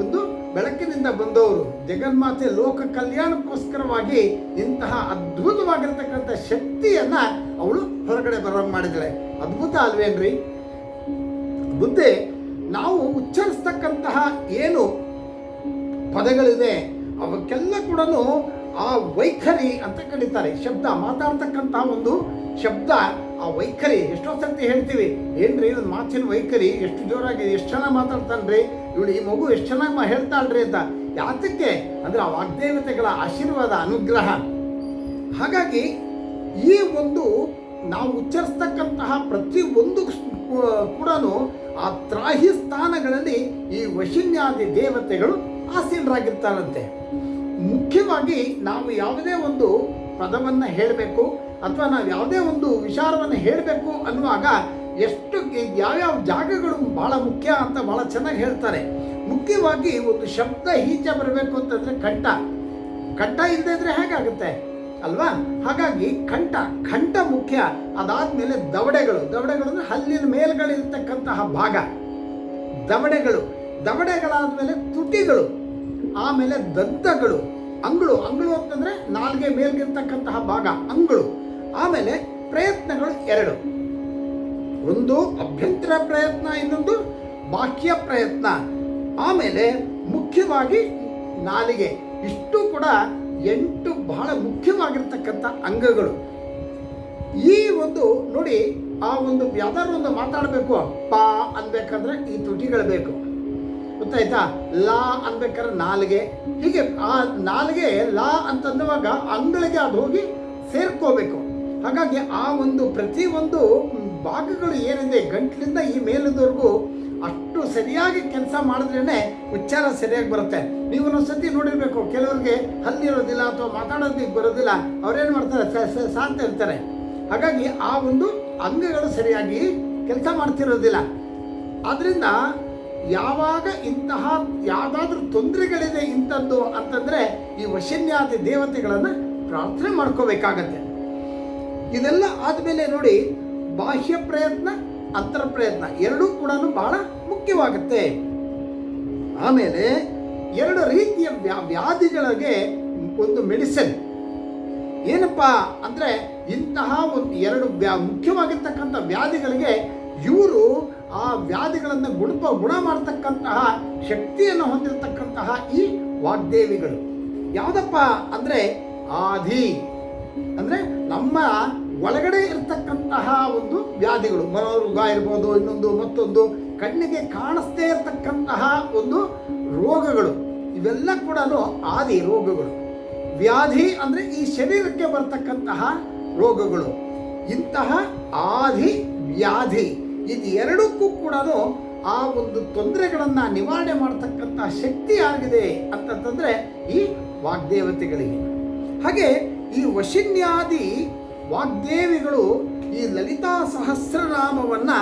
ಒಂದು ಬೆಳಕಿನಿಂದ ಬಂದವರು. ಜಗನ್ಮಾತೆ ಲೋಕ ಕಲ್ಯಾಣಕ್ಕೋಸ್ಕರವಾಗಿ ಇಂತಹ ಅದ್ಭುತವಾಗಿರ್ತಕ್ಕಂಥ ಶಕ್ತಿಯನ್ನು ಅವಳು ಹೊರಗಡೆ ಬರೋ ಮಾಡಿದ್ದಾಳೆ. ಅದ್ಭುತ ಅಲ್ವೇನ್ರಿ? ಬುದ್ಧಿ ನಾವು ಉಚ್ಚರಿಸ್ತಕ್ಕಂತಹ ಏನು ಪದಗಳಿದೆ ಅವಕ್ಕೆಲ್ಲ ಕೂಡ ಆ ವೈಖರಿ ಅಂತ ಕರೀತಾರೆ. ಶಬ್ದ ಮಾತಾಡ್ತಕ್ಕಂತಹ ಒಂದು ಶಬ್ದ, ಆ ವೈಖರಿ. ಎಷ್ಟೋ ಸರ್ತಿ ಹೇಳ್ತೀವಿ, ಏನ್ರಿ ಒಂದು ಮಾತಿನ ವೈಖರಿ? ಎಷ್ಟು ಜೋರಾಗಿದೆ, ಎಷ್ಟು ಚೆನ್ನಾಗಿ ಮಾತಾಡ್ತಾನ್ರಿ? ಇವಳು ಈ ಮಗು ಎಷ್ಟು ಚೆನ್ನಾಗಿ ಮಾ ಹೇಳ್ತಾಳ್ರಿ ಅಂತ. ಯಾತಕ್ಕೆ? ಅಂದ್ರೆ ಆ ವಾಗ್ದೇವತೆಗಳ ಆಶೀರ್ವಾದ, ಅನುಗ್ರಹ. ಹಾಗಾಗಿ ಈ ಒಂದು ನಾವು ಉಚ್ಚರಿಸ್ತಕ್ಕಂತಹ ಪ್ರತಿ ಒಂದು ಕೂಡ ಆ ತ್ರಾಹಿ ಸ್ಥಾನಗಳಲ್ಲಿ ಈ ವಶಿನ್ಯಾದಿ ದೇವತೆಗಳು ಆಸೀನರಾಗಿರ್ತಾರಂತೆ. ಮುಖ್ಯವಾಗಿ ನಾವು ಯಾವುದೇ ಒಂದು ಪದವನ್ನು ಹೇಳಬೇಕು ಅಥವಾ ನಾವು ಯಾವುದೇ ಒಂದು ವಿಚಾರವನ್ನು ಹೇಳಬೇಕು ಅನ್ನುವಾಗ ಎಷ್ಟು ಯಾವ್ಯಾವ ಜಾಗಗಳು ಬಹಳ ಮುಖ್ಯ ಅಂತ ಬಹಳ ಚೆನ್ನಾಗಿ ಹೇಳ್ತಾರೆ. ಮುಖ್ಯವಾಗಿ ಒಂದು ಶಬ್ದ ಈಚೆ ಬರಬೇಕು ಅಂತಂದ್ರೆ ಕಂಠ. ಕಂಠ ಇಲ್ಲದೆ ಇದ್ರೆ ಹೇಗಾಗುತ್ತೆ? ಅಲ್ವಾ? ಹಾಗಾಗಿ ಕಂಠ ಕಂಠ ಮುಖ್ಯ. ಅದಾದ್ಮೇಲೆ ದವಡೆಗಳು. ದವಡೆಗಳು ಅಂದ್ರೆ ಹಲ್ಲಿನ ಮೇಲ್ಗಳಿರ್ತಕ್ಕಂತಹ ಭಾಗ. ದವಡೆಗಳು. ದವಡೆಗಳಾದ್ಮೇಲೆ ತುಟಿಗಳು. ಆಮೇಲೆ ದಂತಗಳು ಅಂಗಳು. ಅಂಗಳು ಅಂತಂದ್ರೆ ನಾಲ್ಗೆ ಮೇಲ್ಗಿರ್ತಕ್ಕಂತಹ ಭಾಗ, ಅಂಗಳು. ಆಮೇಲೆ ಪ್ರಯತ್ನಗಳು ಎರಡು. ಒಂದು ಅಭ್ಯಂತರ ಪ್ರಯತ್ನ, ಇನ್ನೊಂದು ಬಾಹ್ಯ ಪ್ರಯತ್ನ. ಆಮೇಲೆ ಮುಖ್ಯವಾಗಿ ನಾಲಿಗೆ. ಇಷ್ಟು ಕೂಡ ಎಂಟು ಬಹಳ ಮುಖ್ಯವಾಗಿರ್ತಕ್ಕಂಥ ಅಂಗಗಳು. ಈ ಒಂದು ನೋಡಿ, ಆ ಒಂದು ಯಾವ್ದಾದ್ರು ಒಂದು ಮಾತಾಡಬೇಕು. ಪಾ ಅನ್ಬೇಕಂದ್ರೆ ಈ ತುಟಿಗಳು ಬೇಕು. ಗೊತ್ತಾಯ್ತಾ? ಲಾ ಅನ್ಬೇಕಾದ್ರೆ ನಾಲ್ಗೆ. ಹೀಗೆ ಆ ನಾಲ್ಗೆ ಲಾ ಅಂತಂದವಾಗ ಅಂಗಳಿಗೆ ಅದು ಹೋಗಿ ಸೇರ್ಕೋಬೇಕು. ಹಾಗಾಗಿ ಆ ಒಂದು ಪ್ರತಿ ಒಂದು ಭಾಗಗಳು ಏನಿದೆ, ಗಂಟ್ಲಿಂದ ಈ ಮೇಲದವರೆಗೂ ಅಷ್ಟು ಸರಿಯಾಗಿ ಕೆಲಸ ಮಾಡಿದ್ರೇನೆ ಉಚ್ಚಾರ ಸರಿಯಾಗಿ ಬರುತ್ತೆ. ನೀವು ಒಂದೊಂದ್ಸತಿ ನೋಡಿರ್ಬೇಕು. ಕೆಲವರಿಗೆ ಹಲ್ಲಿರೋದಿಲ್ಲ ಅಥವಾ ಮಾತಾಡೋದಕ್ಕೆ ಬರೋದಿಲ್ಲ. ಅವ್ರೇನು ಮಾಡ್ತಾರೆ? ಸಾಂತ ಇರ್ತಾರೆ ಹಾಗಾಗಿ ಆ ಒಂದು ಅಂಗಗಳು ಸರಿಯಾಗಿ ಕೆಲಸ ಮಾಡ್ತಿರೋದಿಲ್ಲ. ಆದ್ದರಿಂದ ಯಾವಾಗ ಇಂತಹ ಯಾವುದಾದ್ರೂ ತೊಂದರೆಗಳಿದೆ ಇಂಥದ್ದು ಅಂತಂದರೆ ಈ ವಶನ್ಯಾದಿ ದೇವತೆಗಳನ್ನು ಪ್ರಾರ್ಥನೆ ಮಾಡ್ಕೋಬೇಕಾಗತ್ತೆ. ಇದೆಲ್ಲ ಆದಮೇಲೆ ನೋಡಿ ಬಾಹ್ಯ ಪ್ರಯತ್ನ ಅಂತರ ಪ್ರಯತ್ನ ಎರಡೂ ಕೂಡ ಬಹಳ ಮುಖ್ಯವಾಗುತ್ತೆ. ಆಮೇಲೆ ಎರಡು ರೀತಿಯ ವ್ಯಾ- ವ್ಯಾಧಿಗಳಿಗೆ ಒಂದು ಮೆಡಿಸಿನ್. ಏನಪ್ಪ ಅಂದ್ರೆ ಇಂತಹ ಒಂದು ಎರಡು ವ್ಯಾ, ಮುಖ್ಯವಾಗಿರ್ತಕ್ಕಂಥ ವ್ಯಾಧಿಗಳಿಗೆ ಇವರು ಆ ವ್ಯಾಧಿಗಳನ್ನು ಗುಣಪ, ಗುಣ ಮಾಡತಕ್ಕಂತಹ ಶಕ್ತಿಯನ್ನು ಹೊಂದಿರತಕ್ಕಂತಹ ಈ ವಾಗ್ದೇವಿಗಳು. ಯಾವುದಪ್ಪ ಅಂದ್ರೆ ಆದಿ. ಅಂದ್ರೆ ನಮ್ಮ ಒಳಗಡೆ ಇರತಕ್ಕಂತಹ ಒಂದು ವ್ಯಾಧಿಗಳು. ಮನೋರೋಗ ಇರ್ಬೋದು, ಇನ್ನೊಂದು ಮತ್ತೊಂದು ಕಣ್ಣಿಗೆ ಕಾಣಿಸ್ದೇ ಇರತಕ್ಕಂತಹ ಒಂದು ರೋಗಗಳು, ಇವೆಲ್ಲ ಕೂಡ ಆದಿ ರೋಗಗಳು. ವ್ಯಾಧಿ ಅಂದರೆ ಈ ಶರೀರಕ್ಕೆ ಬರ್ತಕ್ಕಂತಹ ರೋಗಗಳು. ಇಂತಹ ಆದಿ ವ್ಯಾಧಿ ಇದು ಎರಡಕ್ಕೂ ಕೂಡ ಆ ಒಂದು ತೊಂದರೆಗಳನ್ನು ನಿವಾರಣೆ ಮಾಡತಕ್ಕಂತಹ ಶಕ್ತಿ ಆಗಿದೆ ಅಂತಂತಂದರೆ ಈ ವಾಗ್ದೇವತೆಗಳಿಗೆ. ಹಾಗೆ ಈ ವಶಿನ್ಯಾದಿ ವಾಗ್ದೇವಿಗಳು ಈ ಲಲಿತಾ ಸಹಸ್ರನಾಮವನ್ನು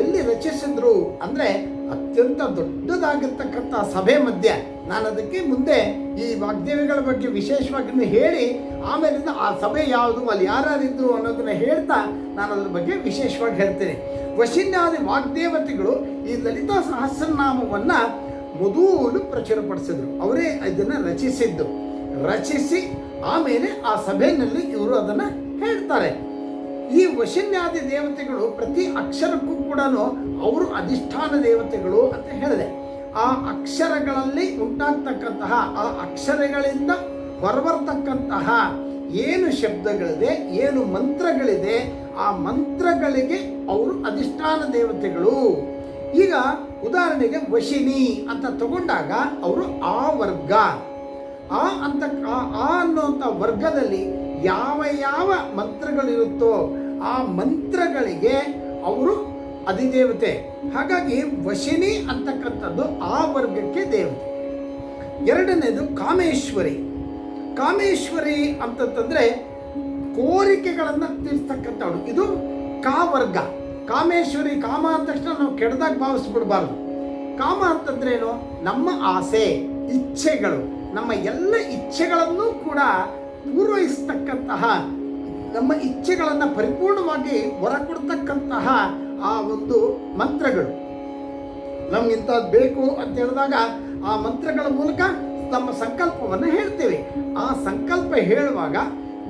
ಎಲ್ಲಿ ರಚಿಸಿದ್ರು ಅಂದ್ರೆ ಅತ್ಯಂತ ದೊಡ್ಡದಾಗಿರ್ತಕ್ಕಂಥ ಸಭೆ ಮಧ್ಯ ನಾನು ಅದಕ್ಕೆ ಮುಂದೆ ಈ ವಾಗ್ದೇವಿಗಳ ಬಗ್ಗೆ ವಿಶೇಷವಾಗಿ ಹೇಳಿ ಆಮೇಲಿಂದ ಆ ಸಭೆ ಯಾವುದು, ಅಲ್ಲಿ ಯಾರ್ಯಾರಿದ್ರು ಅನ್ನೋದನ್ನ ಹೇಳ್ತಾ ನಾನು ಅದ್ರ ಬಗ್ಗೆ ವಿಶೇಷವಾಗಿ ಹೇಳ್ತೇನೆ. ವಶಿನ್ಯಾದಿ ವಾಗ್ದೇವತೆಗಳು ಈ ಲಲಿತಾ ಸಹಸ್ರನಾಮವನ್ನ ಮೊದಲು ಪ್ರಚುರಪಡಿಸಿದ್ರು. ಅವರೇ ಇದನ್ನು ರಚಿಸಿದ್ದು. ರಚಿಸಿ ಆಮೇಲೆ ಆ ಸಭೆಯಲ್ಲಿ ಇವರು ಅದನ್ನ ಹೇಳ್ತಾರೆ. ಈ ವಶನ್ಯಾದಿ ದೇವತೆಗಳು ಪ್ರತಿ ಅಕ್ಷರಕ್ಕೂ ಕೂಡ ಅವರು ಅಧಿಷ್ಠಾನ ದೇವತೆಗಳು ಅಂತ ಹೇಳಿದೆ. ಆ ಅಕ್ಷರಗಳಲ್ಲಿ ಉಂಟಾಗ್ತಕ್ಕಂತಹ, ಆ ಅಕ್ಷರಗಳಿಂದ ಹೊರಬರ್ತಕ್ಕಂತಹ ಏನು ಶಬ್ದಗಳಿದೆ, ಏನು ಮಂತ್ರಗಳಿದೆ, ಆ ಮಂತ್ರಗಳಿಗೆ ಅವರು ಅಧಿಷ್ಠಾನ ದೇವತೆಗಳು. ಈಗ ಉದಾಹರಣೆಗೆ ವಶಿನಿ ಅಂತ ತಗೊಂಡಾಗ ಅವರು ಆ ವರ್ಗ. ಆ ಅಂತ, ಆ- ಅನ್ನುವಂಥ ವರ್ಗದಲ್ಲಿ ಯಾವ ಯಾವ ಮಂತ್ರಗಳಿರುತ್ತೋ ಆ ಮಂತ್ರಗಳಿಗೆ ಅವರು ಅಧಿದೇವತೆ. ಹಾಗಾಗಿ ವಶಿನಿ ಅಂತಕ್ಕಂಥದ್ದು ಆ ವರ್ಗಕ್ಕೆ ದೇವತೆ. ಎರಡನೇದು ಕಾಮೇಶ್ವರಿ. ಕಾಮೇಶ್ವರಿ ಅಂತಂತಂದರೆ ಕೋರಿಕೆಗಳನ್ನು ತೀರಿಸ್ತಕ್ಕಂಥವಳು ಇದು ಕಾ ವರ್ಗ. ಕಾಮೇಶ್ವರಿ, ಕಾಮ ಅಂದ ತಕ್ಷಣ ನಾವು ಕೆಡದಾಗ ಭಾವಿಸ್ಬಿಡ್ಬಾರ್ದು. ಕಾಮ ಅಂತಂದ್ರೇನು? ನಮ್ಮ ಆಸೆ, ಇಚ್ಛೆಗಳು. ನಮ್ಮ ಎಲ್ಲ ಇಚ್ಛೆಗಳನ್ನು ಕೂಡ ಪೂರ್ವಹಿಸ್ತಕ್ಕಂತಹ ನಮ್ಮ ಇಚ್ಛೆಗಳನ್ನು ಪರಿಪೂರ್ಣವಾಗಿ ಹೊರಕೊಡ್ತಕ್ಕಂತಹ ಆ ಒಂದು ಮಂತ್ರಗಳು. ನಮ್ಗೆ ಇಂಥದ್ದು ಬೇಕು ಅಂತ ಹೇಳಿದಾಗ ಆ ಮಂತ್ರಗಳ ಮೂಲಕ ನಮ್ಮ ಸಂಕಲ್ಪವನ್ನು ಹೇಳ್ತೇವೆ. ಆ ಸಂಕಲ್ಪ ಹೇಳುವಾಗ,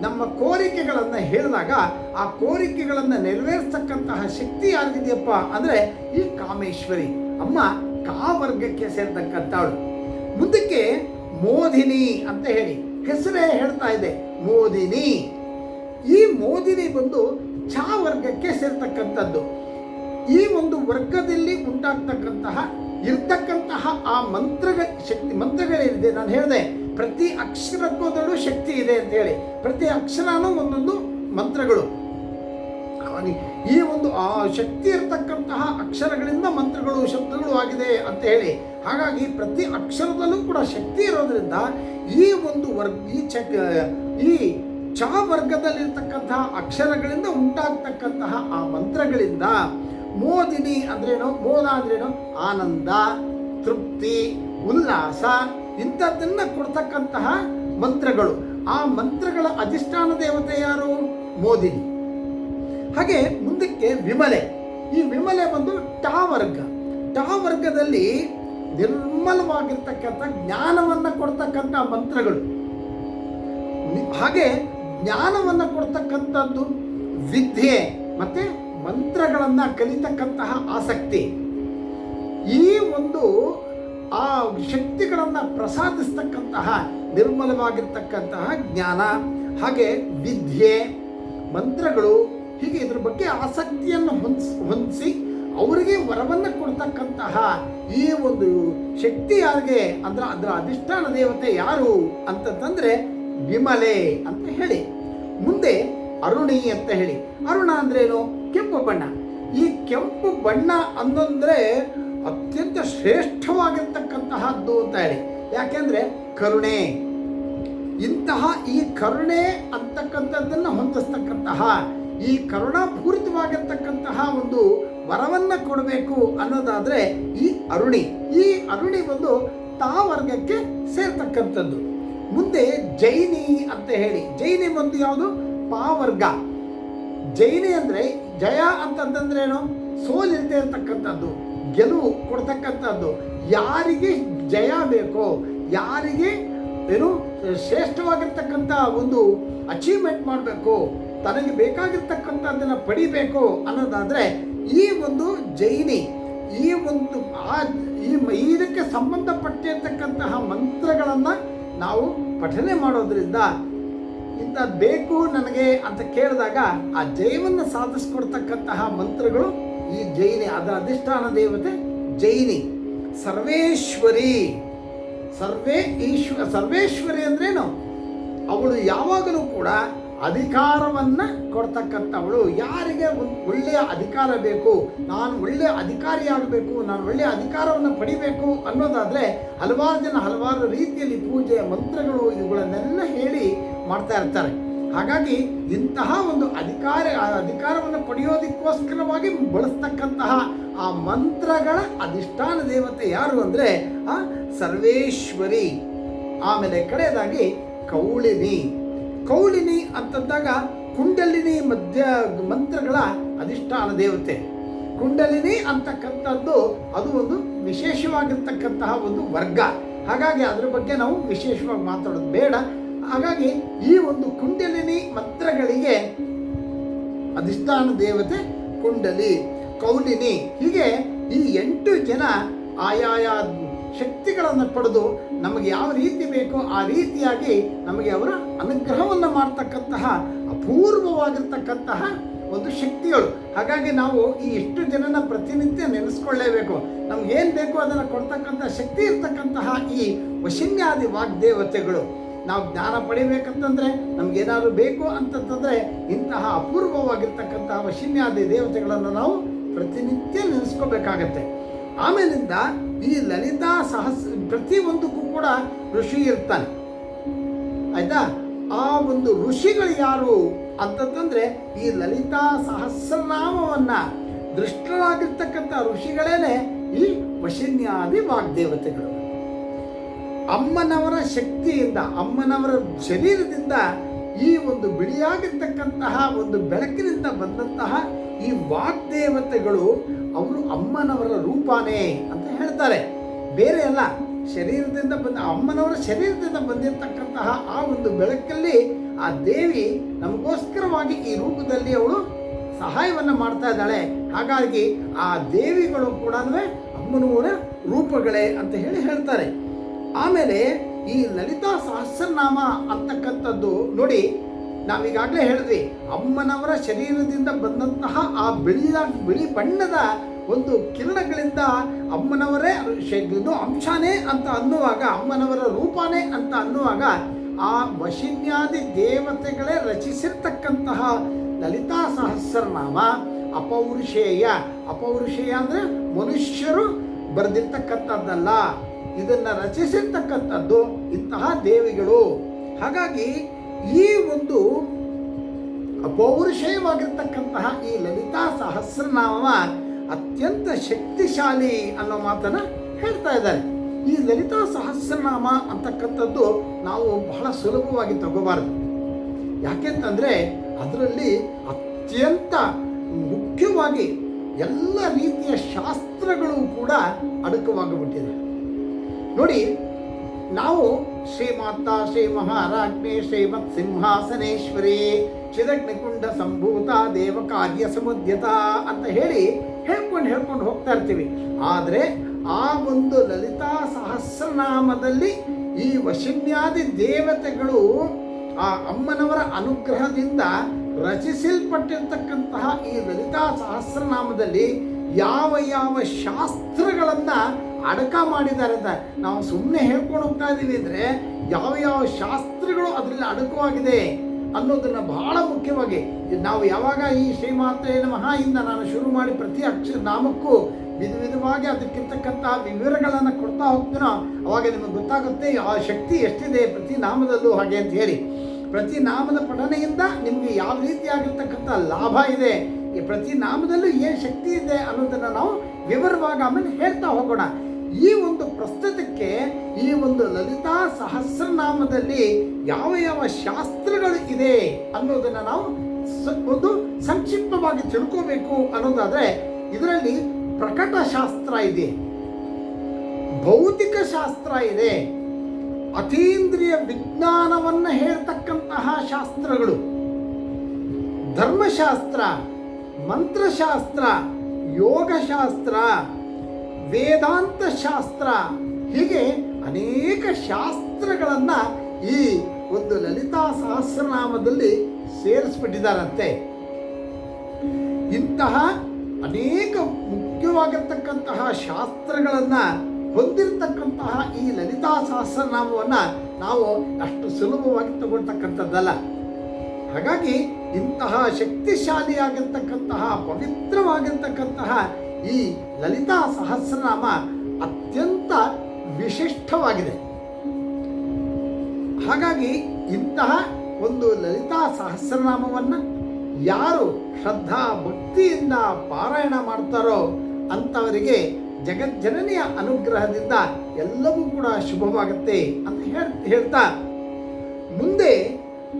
ನಮ್ಮ ಕೋರಿಕೆಗಳನ್ನು ಹೇಳಿದಾಗ ಆ ಕೋರಿಕೆಗಳನ್ನು ನೆರವೇರಿಸ್ತಕ್ಕಂತಹ ಶಕ್ತಿ ಯಾರಿಗಿದೆಯಪ್ಪ ಅಂದರೆ ಈ ಕಾಮೇಶ್ವರಿ. ಅಮ್ಮ ಕಾ ವರ್ಗಕ್ಕೆ ಸೇರ್ತಕ್ಕಂಥವಳು ಮುಂದಕ್ಕೆ ಮೋದಿನಿ ಅಂತ ಹೇಳಿ ಹೆಸರೇ ಹೇಳ್ತಾ ಇದೆ. ಮೋದಿನಿ. ಈ ಮೋದಿನಿ ಬಂದು ಚ ವರ್ಗಕ್ಕೆ ಸೇರ್ತಕ್ಕಂಥದ್ದು. ಈ ಒಂದು ವರ್ಗದಲ್ಲಿ ಉಂಟಾಗ್ತಕ್ಕಂತಹ, ಇರ್ತಕ್ಕಂತಹ ಆ ಮಂತ್ರಗಳ ಶಕ್ತಿ, ಮಂತ್ರಗಳೇನಿದೆ ನಾನು ಹೇಳಿದೆ. ಪ್ರತಿ ಅಕ್ಷರಕ್ಕೂದಲ್ಲೂ ಶಕ್ತಿ ಇದೆ ಅಂತ ಹೇಳಿ. ಪ್ರತಿ ಅಕ್ಷರನೂ ಒಂದೊಂದು ಮಂತ್ರಗಳು. ಈ ಒಂದು ಆ ಶಕ್ತಿ ಇರತಕ್ಕಂತಹ ಅಕ್ಷರಗಳಿಂದ ಮಂತ್ರಗಳು, ಶಬ್ದಗಳು ಆಗಿದೆ ಅಂತ ಹೇಳಿ. ಹಾಗಾಗಿ ಪ್ರತಿ ಅಕ್ಷರದಲ್ಲೂ ಕೂಡ ಶಕ್ತಿ ಇರೋದ್ರಿಂದ ಈ ಒಂದು ವರ್ಗ, ಈ ಚಕ್ ಈ ಚ ವರ್ಗದಲ್ಲಿರ್ತಕ್ಕಂತಹ ಅಕ್ಷರಗಳಿಂದ ಉಂಟಾಗ್ತಕ್ಕಂತಹ ಆ ಮಂತ್ರಗಳಿಂದ ಮೋದಿನಿ ಅಂದ್ರೇನು? ಮೋದ ಅಂದ್ರೇನು? ಆನಂದ, ತೃಪ್ತಿ, ಉಲ್ಲಾಸ, ಇಂಥದ್ದನ್ನ ಕೊಡ್ತಕ್ಕಂತಹ ಮಂತ್ರಗಳು. ಆ ಮಂತ್ರಗಳ ಅಧಿಷ್ಠಾನ ದೇವತೆ ಯಾರು? ಮೋದಿನಿ. ಹಾಗೆ ಮುಂದಕ್ಕೆ ವಿಮಲೆ. ಈ ವಿಮಲೆ ಬಂದು ಟಾ ವರ್ಗ ಟಾ ವರ್ಗದಲ್ಲಿ ನಿರ್ಮಲವಾಗಿರ್ತಕ್ಕಂಥ ಜ್ಞಾನವನ್ನು ಕೊಡ್ತಕ್ಕಂಥ ಮಂತ್ರಗಳು. ಹಾಗೆ ಜ್ಞಾನವನ್ನು ಕೊಡ್ತಕ್ಕಂಥದ್ದು, ವಿದ್ಯೆ, ಮತ್ತು ಮಂತ್ರಗಳನ್ನು ಕಲಿತಕ್ಕಂತಹ ಆಸಕ್ತಿ. ಈ ಒಂದು, ಆ ಶಕ್ತಿಗಳನ್ನು ಪ್ರಸಾದಿಸ್ತಕ್ಕಂತಹ, ನಿರ್ಮಲವಾಗಿರ್ತಕ್ಕಂತಹ ಜ್ಞಾನ, ಹಾಗೆ ವಿದ್ಯೆ, ಮಂತ್ರಗಳು, ಹೀಗೆ ಇದ್ರ ಬಗ್ಗೆ ಆಸಕ್ತಿಯನ್ನು ಹೊಂದಿಸ್, ಹೊಂದಿಸಿ ಅವರಿಗೆ ವರವನ್ನು ಕೊಡ್ತಕ್ಕಂತಹ ಈ ಒಂದು ಶಕ್ತಿ ಯಾರಿಗೆ, ಅಂದ್ರೆ ಅದರ ಅಧಿಷ್ಠಾನ ದೇವತೆ ಯಾರು ಅಂತಂದ್ರೆ ವಿಮಲೆ ಅಂತ ಹೇಳಿ. ಮುಂದೆ ಅರುಣಿ ಅಂತ ಹೇಳಿ. ಅರುಣ ಅಂದ್ರೇನು? ಕೆಂಪು ಬಣ್ಣ. ಈ ಕೆಂಪು ಬಣ್ಣ ಅನ್ನೊಂದರೆ ಅತ್ಯಂತ ಶ್ರೇಷ್ಠವಾಗಿರ್ತಕ್ಕಂತಹದ್ದು ಅಂತ ಹೇಳಿ. ಯಾಕೆಂದ್ರೆ ಕರುಣೆ. ಇಂತಹ ಈ ಕರುಣೆ ಅಂತಕ್ಕಂಥದ್ದನ್ನು ಹೊಂದಿಸ್ತಕ್ಕಂತಹ, ಈ ಕರುಣಾಪೂರಿತವಾಗಿರ್ತಕ್ಕಂತಹ ಒಂದು ವರವನ್ನ ಕೊಡಬೇಕು ಅನ್ನೋದಾದ್ರೆ ಈ ಅರುಣಿ. ಈ ಅರುಣಿ ಬಂದು ತಾ ವರ್ಗಕ್ಕೆ ಸೇರ್ತಕ್ಕಂಥದ್ದು. ಮುಂದೆ ಜೈನಿ ಅಂತ ಹೇಳಿ. ಜೈನಿ ಬಂದು ಯಾವುದು? ಪಾವರ್ಗ. ಜೈನಿ ಅಂದ್ರೆ ಜಯ ಅಂತಂದ್ರೆ ಏನು? ಸೋಲಿಲ್ಲದೆ ಇರತಕ್ಕಂಥದ್ದು, ಗೆಲುವು ಕೊಡ್ತಕ್ಕಂಥದ್ದು. ಯಾರಿಗೆ ಜಯ ಬೇಕೋ, ಯಾರಿಗೆ ಏನು ಶ್ರೇಷ್ಠವಾಗಿರ್ತಕ್ಕಂಥ ಒಂದು ಅಚೀವ್ಮೆಂಟ್ ಮಾಡಬೇಕು, ತನಗೆ ಬೇಕಾಗಿರ್ತಕ್ಕಂಥದ್ದನ್ನು ಪಡಿಬೇಕು ಅನ್ನೋದಾದರೆ ಈ ಒಂದು ಜೈನಿ, ಈ ಒಂದು ಈ ಇದಕ್ಕೆ ಸಂಬಂಧಪಟ್ಟಿರ್ತಕ್ಕಂತಹ ಮಂತ್ರಗಳನ್ನು ನಾವು ಪಠನೆ ಮಾಡೋದ್ರಿಂದ ಇಂಥದ್ದು ಬೇಕು ನನಗೆ ಅಂತ ಕೇಳಿದಾಗ ಆ ಜಯವನ್ನು ಸಾಧಿಸ್ಕೊಡ್ತಕ್ಕಂತಹ ಮಂತ್ರಗಳು ಈ ಜೈನಿ. ಅದರ ಅಧಿಷ್ಠಾನ ದೇವತೆ ಜೈನಿ. ಸರ್ವೇಶ್ವರಿ. ಸರ್ವೇ ಈಶ್ವ, ಸರ್ವೇಶ್ವರಿ ಅಂದ್ರೇನು? ಅವಳು ಯಾವಾಗಲೂ ಕೂಡ ಅಧಿಕಾರವನ್ನ ಕೊಡ್ತಕ್ಕಂಥವಳು. ಯಾರಿಗೆ ಒಳ್ಳೆಯ ಅಧಿಕಾರ ಬೇಕು, ನಾನು ಒಳ್ಳೆಯ ಅಧಿಕಾರಿಯಾಗಬೇಕು ನಾನು ಒಳ್ಳೆಯ ಅಧಿಕಾರವನ್ನು ಪಡಿಬೇಕು ಅನ್ನೋದಾದರೆ ಹಲವಾರು ಜನ ಹಲವಾರು ರೀತಿಯಲ್ಲಿ ಪೂಜೆ ಮಂತ್ರಗಳು ಇವುಗಳನ್ನೆಲ್ಲ ಹೇಳಿ ಮಾಡ್ತಾ ಇರ್ತಾರೆ. ಹಾಗಾಗಿ ಇಂತಹ ಒಂದು ಅಧಿಕಾರ ಅಧಿಕಾರವನ್ನು ಪಡೆಯೋದಕ್ಕೋಸ್ಕರವಾಗಿ ಬಳಸ್ತಕ್ಕಂತಹ ಆ ಮಂತ್ರಗಳ ಅಧಿಷ್ಠಾನ ದೇವತೆ ಯಾರು ಅಂದರೆ, ಆ ಸರ್ವೇಶ್ವರಿ. ಆಮೇಲೆ ಕಡೆಯದಾಗಿ ಕೌಳಿನಿ. ಕೌಳಿನಿ ಅಂತಂದಾಗ ಕುಂಡಲಿನಿ ಮಧ್ಯ ಮಂತ್ರಗಳ ಅಧಿಷ್ಠಾನ ದೇವತೆ. ಕುಂಡಲಿನಿ ಅಂತಕ್ಕಂಥದ್ದು ಅದು ಒಂದು ವಿಶೇಷವಾಗಿರ್ತಕ್ಕಂತಹ ಒಂದು ವರ್ಗ. ಹಾಗಾಗಿ ಅದ್ರ ಬಗ್ಗೆ ನಾವು ವಿಶೇಷವಾಗಿ ಮಾತಾಡೋದು ಬೇಡ. ಹಾಗಾಗಿ ಈ ಒಂದು ಕುಂಡಲಿನಿ ಮಂತ್ರಗಳಿಗೆ ಅಧಿಷ್ಠಾನ ದೇವತೆ ಕುಂಡಲಿ, ಕೌಲಿನಿ. ಹೀಗೆ ಈ ಎಂಟು ಜನ ಆಯಾಯ ಶಕ್ತಿಗಳನ್ನು ಪಡೆದು ನಮಗೆ ಯಾವ ರೀತಿ ಬೇಕೋ ಆ ರೀತಿಯಾಗಿ ನಮಗೆ ಅವರ ಅನುಗ್ರಹವನ್ನು ಮಾಡ್ತಕ್ಕಂತಹ, ಅಪೂರ್ವವಾಗಿರ್ತಕ್ಕಂತಹ ಒಂದು ಶಕ್ತಿಗಳು. ಹಾಗಾಗಿ ನಾವು ಈ ಇಷ್ಟು ಜನನ ಪ್ರತಿನಿತ್ಯ ನೆನೆಸ್ಕೊಳ್ಳೇಬೇಕು. ನಮ್ಗೆ ಏನು ಬೇಕೋ ಅದನ್ನು ಕೊಡ್ತಕ್ಕಂಥ ಶಕ್ತಿ ಇರ್ತಕ್ಕಂತಹ ಈ ವಶಿನ್ಯಾದಿ ವಾಗ್ದೇವತೆಗಳು. ನಾವು ಜ್ಞಾನ ಪಡಿಬೇಕಂತಂದ್ರೆ ನಮಗೇನಾದ್ರು ಬೇಕು ಅಂತಂತಂದರೆ ಇಂತಹ ಅಪೂರ್ವವಾಗಿರ್ತಕ್ಕಂತಹ ವಶಿನ್ಯಾದಿ ದೇವತೆಗಳನ್ನು ನಾವು ಪ್ರತಿನಿತ್ಯ ನೆನೆಸ್ಕೋಬೇಕಾಗತ್ತೆ. ಆಮೇಲಿಂದ ಈ ಲಲಿತಾ ಸಹಸ್, ಪ್ರತಿಯೊಂದಕ್ಕೂ ಕೂಡ ಋಷಿ ಇರ್ತಾನೆ. ಆಯ್ತಾ? ಆ ಒಂದು ಋಷಿಗಳು ಯಾರು ಅಂತಂತಂದ್ರೆ ಈ ಲಲಿತಾ ಸಹಸ್ರನಾಮವನ್ನ ದೃಷ್ಟರಾಗಿರ್ತಕ್ಕಂಥ ಋಷಿಗಳೇನೆ ಈ ವಶಿನ್ಯಾದಿ ವಾಗ್ದೇವತೆಗಳು. ಅಮ್ಮನವರ ಶಕ್ತಿಯಿಂದ, ಅಮ್ಮನವರ ಶರೀರದಿಂದ ಈ ಒಂದು ಬಿಳಿಯಾಗಿರ್ತಕ್ಕಂತಹ ಒಂದು ಬೆಳಕಿನಿಂದ ಬಂದಂತಹ ಈ ವಾಗ್ದೇವ ವಾಗ್ದೇವತೆಗಳು ಅವರು ಅಮ್ಮನವರ ರೂಪಾನೇ ಅಂತ ಹೇಳ್ತಾರೆ. ಬೇರೆ ಅಲ್ಲ. ಶರೀರದಿಂದ ಬಂದ ಅಮ್ಮನವರ ಶರೀರದಿಂದ ಬಂದಿರತಕ್ಕಂತಹ ಆ ಒಂದು ಬೆಳಕಲ್ಲಿ ಆ ದೇವಿ ನಮಗೋಸ್ಕರವಾಗಿ ಈ ರೂಪದಲ್ಲಿ ಅವಳು ಸಹಾಯವನ್ನು ಮಾಡ್ತಾ ಇದ್ದಾಳೆ. ಹಾಗಾಗಿ ಆ ದೇವಿಗಳು ಕೂಡ ಅಮ್ಮನವರ ರೂಪಗಳೇ ಅಂತ ಹೇಳಿ ಹೇಳ್ತಾರೆ. ಆಮೇಲೆ ಈ ಲಲಿತಾ ಸಹಸ್ರನಾಮ ಅಂತಕ್ಕಂಥದ್ದು ನೋಡಿ, ನಾವೀಗಾಗಲೇ ಹೇಳಿದ್ವಿ, ಅಮ್ಮನವರ ಶರೀರದಿಂದ ಬಂದಂತಹ ಆ ಬಿಳಿದ ಬಿಳಿ ಬಣ್ಣದ ಒಂದು ಕಿರಣಗಳಿಂದ ಅಮ್ಮನವರೇ ಶ- ಇದು ಅಂಶನೇ ಅಂತ ಅನ್ನುವಾಗ, ಅಮ್ಮನವರ ರೂಪನೇ ಅಂತ ಅನ್ನುವಾಗ ಆ ವಶಿನ್ಯಾದಿ ದೇವತೆಗಳೇ ರಚಿಸಿರ್ತಕ್ಕಂತಹ ಲಲಿತಾ ಸಹಸ್ರನಾಮ ಅಪೌರುಷೇಯ. ಅಪೌರುಷೇಯ ಅಂದರೆ ಮನುಷ್ಯರು ಬರೆದಿರ್ತಕ್ಕಂಥದ್ದಲ್ಲ. ಇದನ್ನ ರಚಿಸಿರ್ತಕ್ಕಂಥದ್ದು ಇಂತಹ ದೇವಿಗಳು. ಹಾಗಾಗಿ ಈ ಒಂದು ಅಪೌರುಷೇಯವಾಗಿರ್ತಕ್ಕಂತಹ ಈ ಲಲಿತಾ ಸಹಸ್ರನಾಮ ಅತ್ಯಂತ ಶಕ್ತಿಶಾಲಿ ಅನ್ನೋ ಮಾತನ್ನ ಹೇಳ್ತಾ ಇದ್ದಾರೆ. ಈ ಲಲಿತಾ ಸಹಸ್ರನಾಮ ಅಂತಕ್ಕಂಥದ್ದು ನಾವು ಬಹಳ ಸುಲಭವಾಗಿ ತಗೋಬಾರದು. ಯಾಕೆಂತಂದ್ರೆ ಅದರಲ್ಲಿ ಅತ್ಯಂತ ಮುಖ್ಯವಾಗಿ ಎಲ್ಲ ರೀತಿಯ ಶಾಸ್ತ್ರಗಳು ಕೂಡ ಅಡಕವಾಗಿಬಿಟ್ಟಿದೆ. ನೋಡಿ, ನಾವು ಶ್ರೀಮಾತ ಶ್ರೀ ಮಹಾರಾಜ್ಞೆ ಶ್ರೀಮತ್ ಸಿಂಹಾಸನೇಶ್ವರಿ ಚಿದಗ್ನಿಕುಂಡ ಸಂಭೂತ ದೇವ ಕಾರ್ಯ ಸಮುದ್ಯತ ಅಂತ ಹೇಳಿ ಹೇಳ್ಕೊಂಡು ಹೇಳ್ಕೊಂಡು ಹೋಗ್ತಾ ಇರ್ತೀವಿ. ಆದರೆ ಆ ಒಂದು ಲಲಿತಾ ಸಹಸ್ರನಾಮದಲ್ಲಿ ಈ ವಶಿನ್ಯಾದಿ ದೇವತೆಗಳು ಆ ಅಮ್ಮನವರ ಅನುಗ್ರಹದಿಂದ ರಚಿಸಲ್ಪಟ್ಟಿರ್ತಕ್ಕಂತಹ ಈ ಲಲಿತಾ ಸಹಸ್ರನಾಮದಲ್ಲಿ ಯಾವ ಯಾವ ಶಾಸ್ತ್ರಗಳನ್ನು ಅಡಕ ಮಾಡಿದ್ದಾರೆ ಅಂತ ನಾವು ಸುಮ್ಮನೆ ಹೇಳ್ಕೊಂಡು ಹೋಗ್ತಾ ಇದ್ದೀವಿ ಅಂದರೆ ಯಾವ ಯಾವ ಶಾಸ್ತ್ರಗಳು ಅದರಲ್ಲಿ ಅಡಕವಾಗಿದೆ? ಅನ್ನೋದನ್ನ ಬಹಳ ಮುಖ್ಯವಾಗಿ ನಾವು ಯಾವಾಗ ಈ ಶ್ರೀಮಾತೆ ನಮಃ ಇಂದ ನಾನು ಶುರು ಮಾಡಿ ಪ್ರತಿ ಅಕ್ಷರ ನಾಮಕ್ಕೂ ವಿಧ ವಿಧವಾಗಿ ಅದಕ್ಕಿರ್ತಕ್ಕಂತಹ ವಿವರಗಳನ್ನು ಕೊಡ್ತಾ ಹೋಗ್ತೀನೋ, ಅವಾಗ ನಿಮಗೆ ಗೊತ್ತಾಗುತ್ತೆ ಆ ಶಕ್ತಿ ಎಷ್ಟಿದೆ ಪ್ರತಿ ನಾಮದಲ್ಲೂ ಹಾಗೆ ಅಂತ ಹೇಳಿ. ಪ್ರತಿ ನಾಮದ ಪಠನೆಯಿಂದ ನಿಮಗೆ ಯಾವ ರೀತಿಯಾಗಿರ್ತಕ್ಕಂಥ ಲಾಭ ಇದೆ, ಈ ಪ್ರತಿ ನಾಮದಲ್ಲೂ ಏನು ಶಕ್ತಿ ಇದೆ ಅನ್ನೋದನ್ನು ನಾವು ವಿವರವಾಗಿ ಆಮೇಲೆ ಹೇಳ್ತಾ ಹೋಗೋಣ. ಈ ಒಂದು ಪ್ರಸ್ತುತಕ್ಕೆ ಈ ಒಂದು ಲಲಿತಾ ಸಹಸ್ರನಾಮದಲ್ಲಿ ಯಾವ ಯಾವ ಶಾಸ್ತ್ರಗಳು ಇದೆ ಅನ್ನೋದನ್ನು ನಾವು ಒಂದು ಸಂಕ್ಷಿಪ್ತವಾಗಿ ತಿಳ್ಕೋಬೇಕು ಅನ್ನೋದಾದ್ರೆ ಇದರಲ್ಲಿ ಪ್ರಕಟ ಶಾಸ್ತ್ರ ಇದೆ, ಭೌತಿಕ ಶಾಸ್ತ್ರ ಇದೆ, ಅತೀಂದ್ರಿಯ ವಿಜ್ಞಾನವನ್ನು ಹೇಳ್ತಕ್ಕಂತಹ ಶಾಸ್ತ್ರಗಳು, ಧರ್ಮಶಾಸ್ತ್ರ, ಮಂತ್ರಶಾಸ್ತ್ರ, ಯೋಗಶಾಸ್ತ್ರ ವೇದಾಂತ ಶಾಸ್ತ್ರ ಹೀಗೆ ಅನೇಕ ಶಾಸ್ತ್ರಗಳನ್ನು ಈ ಒಂದು ಲಲಿತಾ ಸಹಸ್ರನಾಮದಲ್ಲಿ ಸೇರಿಸ್ಬಿಟ್ಟಿದ್ದಾರಂತೆ. ಇಂತಹ ಅನೇಕ ಮುಖ್ಯವಾಗಿರ್ತಕ್ಕಂತಹ ಶಾಸ್ತ್ರಗಳನ್ನು ಹೊಂದಿರತಕ್ಕಂತಹ ಈ ಲಲಿತಾ ಸಹಸ್ರನಾಮವನ್ನು ನಾವು ಅಷ್ಟು ಸುಲಭವಾಗಿ ತಗೊಳ್ತಕ್ಕಂಥದ್ದಲ್ಲ ಹಾಗಾಗಿ ಇಂತಹ ಶಕ್ತಿಶಾಲಿಯಾಗಿರ್ತಕ್ಕಂತಹ ಪವಿತ್ರವಾಗಿರ್ತಕ್ಕಂತಹ ಈ ಲಲಿತಾ ಸಹಸ್ರನಾಮ ಅತ್ಯಂತ ವಿಶಿಷ್ಟವಾಗಿದೆ. ಹಾಗಾಗಿ ಇಂತಹ ಒಂದು ಲಲಿತಾ ಸಹಸ್ರನಾಮವನ್ನು ಯಾರು ಶ್ರದ್ಧಾ ಭಕ್ತಿಯಿಂದ ಪಾರಾಯಣ ಮಾಡ್ತಾರೋ ಅಂಥವರಿಗೆ ಜಗಜ್ಜನನಿಯ ಅನುಗ್ರಹದಿಂದ ಎಲ್ಲವೂ ಕೂಡ ಶುಭವಾಗುತ್ತೆ ಅಂತ ಹೇಳ್ ಹೇಳ್ತಾ ಮುಂದೆ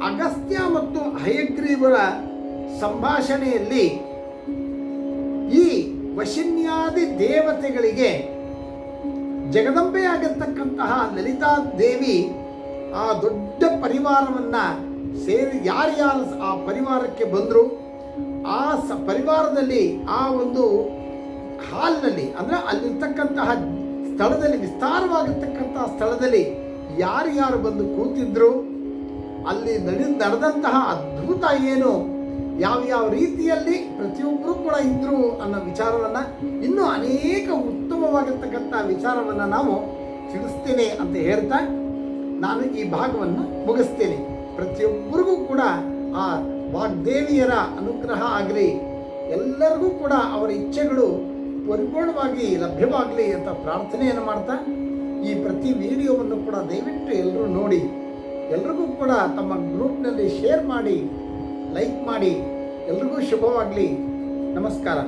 ಅಗಸ್ತ್ಯ ಮತ್ತು ಹಯಗ್ರೀವರ ಸಂಭಾಷಣೆಯಲ್ಲಿ ಈ ವಶಿನ್ಯಾದಿ ದೇವತೆಗಳಿಗೆ ಜಗದಂಬೆಯಾಗಿರ್ತಕ್ಕಂತಹ ಲಲಿತಾ ದೇವಿ ಆ ದೊಡ್ಡ ಪರಿವಾರವನ್ನ ಸೇರಿ ಯಾರ್ಯಾರು ಆ ಪರಿವಾರಕ್ಕೆ ಬಂದರು? ಆ ಸ ಪರಿವಾರದಲ್ಲಿ ಆ ಒಂದು ಹಾಲ್ನಲ್ಲಿ, ಅಂದರೆ ಅಲ್ಲಿರ್ತಕ್ಕಂತಹ ಸ್ಥಳದಲ್ಲಿ, ವಿಸ್ತಾರವಾಗಿರ್ತಕ್ಕಂತಹ ಸ್ಥಳದಲ್ಲಿ ಯಾರ್ಯಾರು ಬಂದು ಕೂತಿದ್ರು? ಅಲ್ಲಿ ನಡೆ, ನಡೆದಂತಹ ಅದ್ಭುತ ಏನು ಯಾವ ಯಾವ ರೀತಿಯಲ್ಲಿ ಪ್ರತಿಯೊಬ್ಬರೂ ಕೂಡ ಇದ್ರು ಅನ್ನೋ ವಿಚಾರವನ್ನ ಇನ್ನೂ ಅನೇಕ ಉತ್ತಮವಾಗಿರ್ತಕ್ಕಂಥ ವಿಚಾರವನ್ನ ನಾವು ತಿಳಿಸ್ತೇನೆ ಅಂತ ಹೇಳ್ತಾ ನಾನು ಈ ಭಾಗವನ್ನು ಮುಗಿಸ್ತೇನೆ. ಪ್ರತಿಯೊಬ್ಬರಿಗೂ ಕೂಡ ಆ ವಾಗ್ದೇವಿಯರ ಅನುಗ್ರಹ ಆಗಲಿ, ಎಲ್ಲರಿಗೂ ಕೂಡ ಅವರ ಇಚ್ಛೆಗಳು ಪರಿಪೂರ್ಣವಾಗಿ ಲಭ್ಯವಾಗಲಿ ಅಂತ ಪ್ರಾರ್ಥನೆಯನ್ನು ಮಾಡ್ತಾ ಈ ಪ್ರತಿ ವಿಡಿಯೋವನ್ನು ಕೂಡ ದಯವಿಟ್ಟು ಎಲ್ಲರೂ ನೋಡಿ, ಎಲ್ರಿಗೂ ಕೂಡ ತಮ್ಮ ಗ್ರೂಪ್ನಲ್ಲಿ ಶೇರ್ ಮಾಡಿ ಲೈಕ್ ಮಾಡಿ ಎಲ್ರಿಗೂ ಶುಭವಾಗಲಿ. ನಮಸ್ಕಾರ.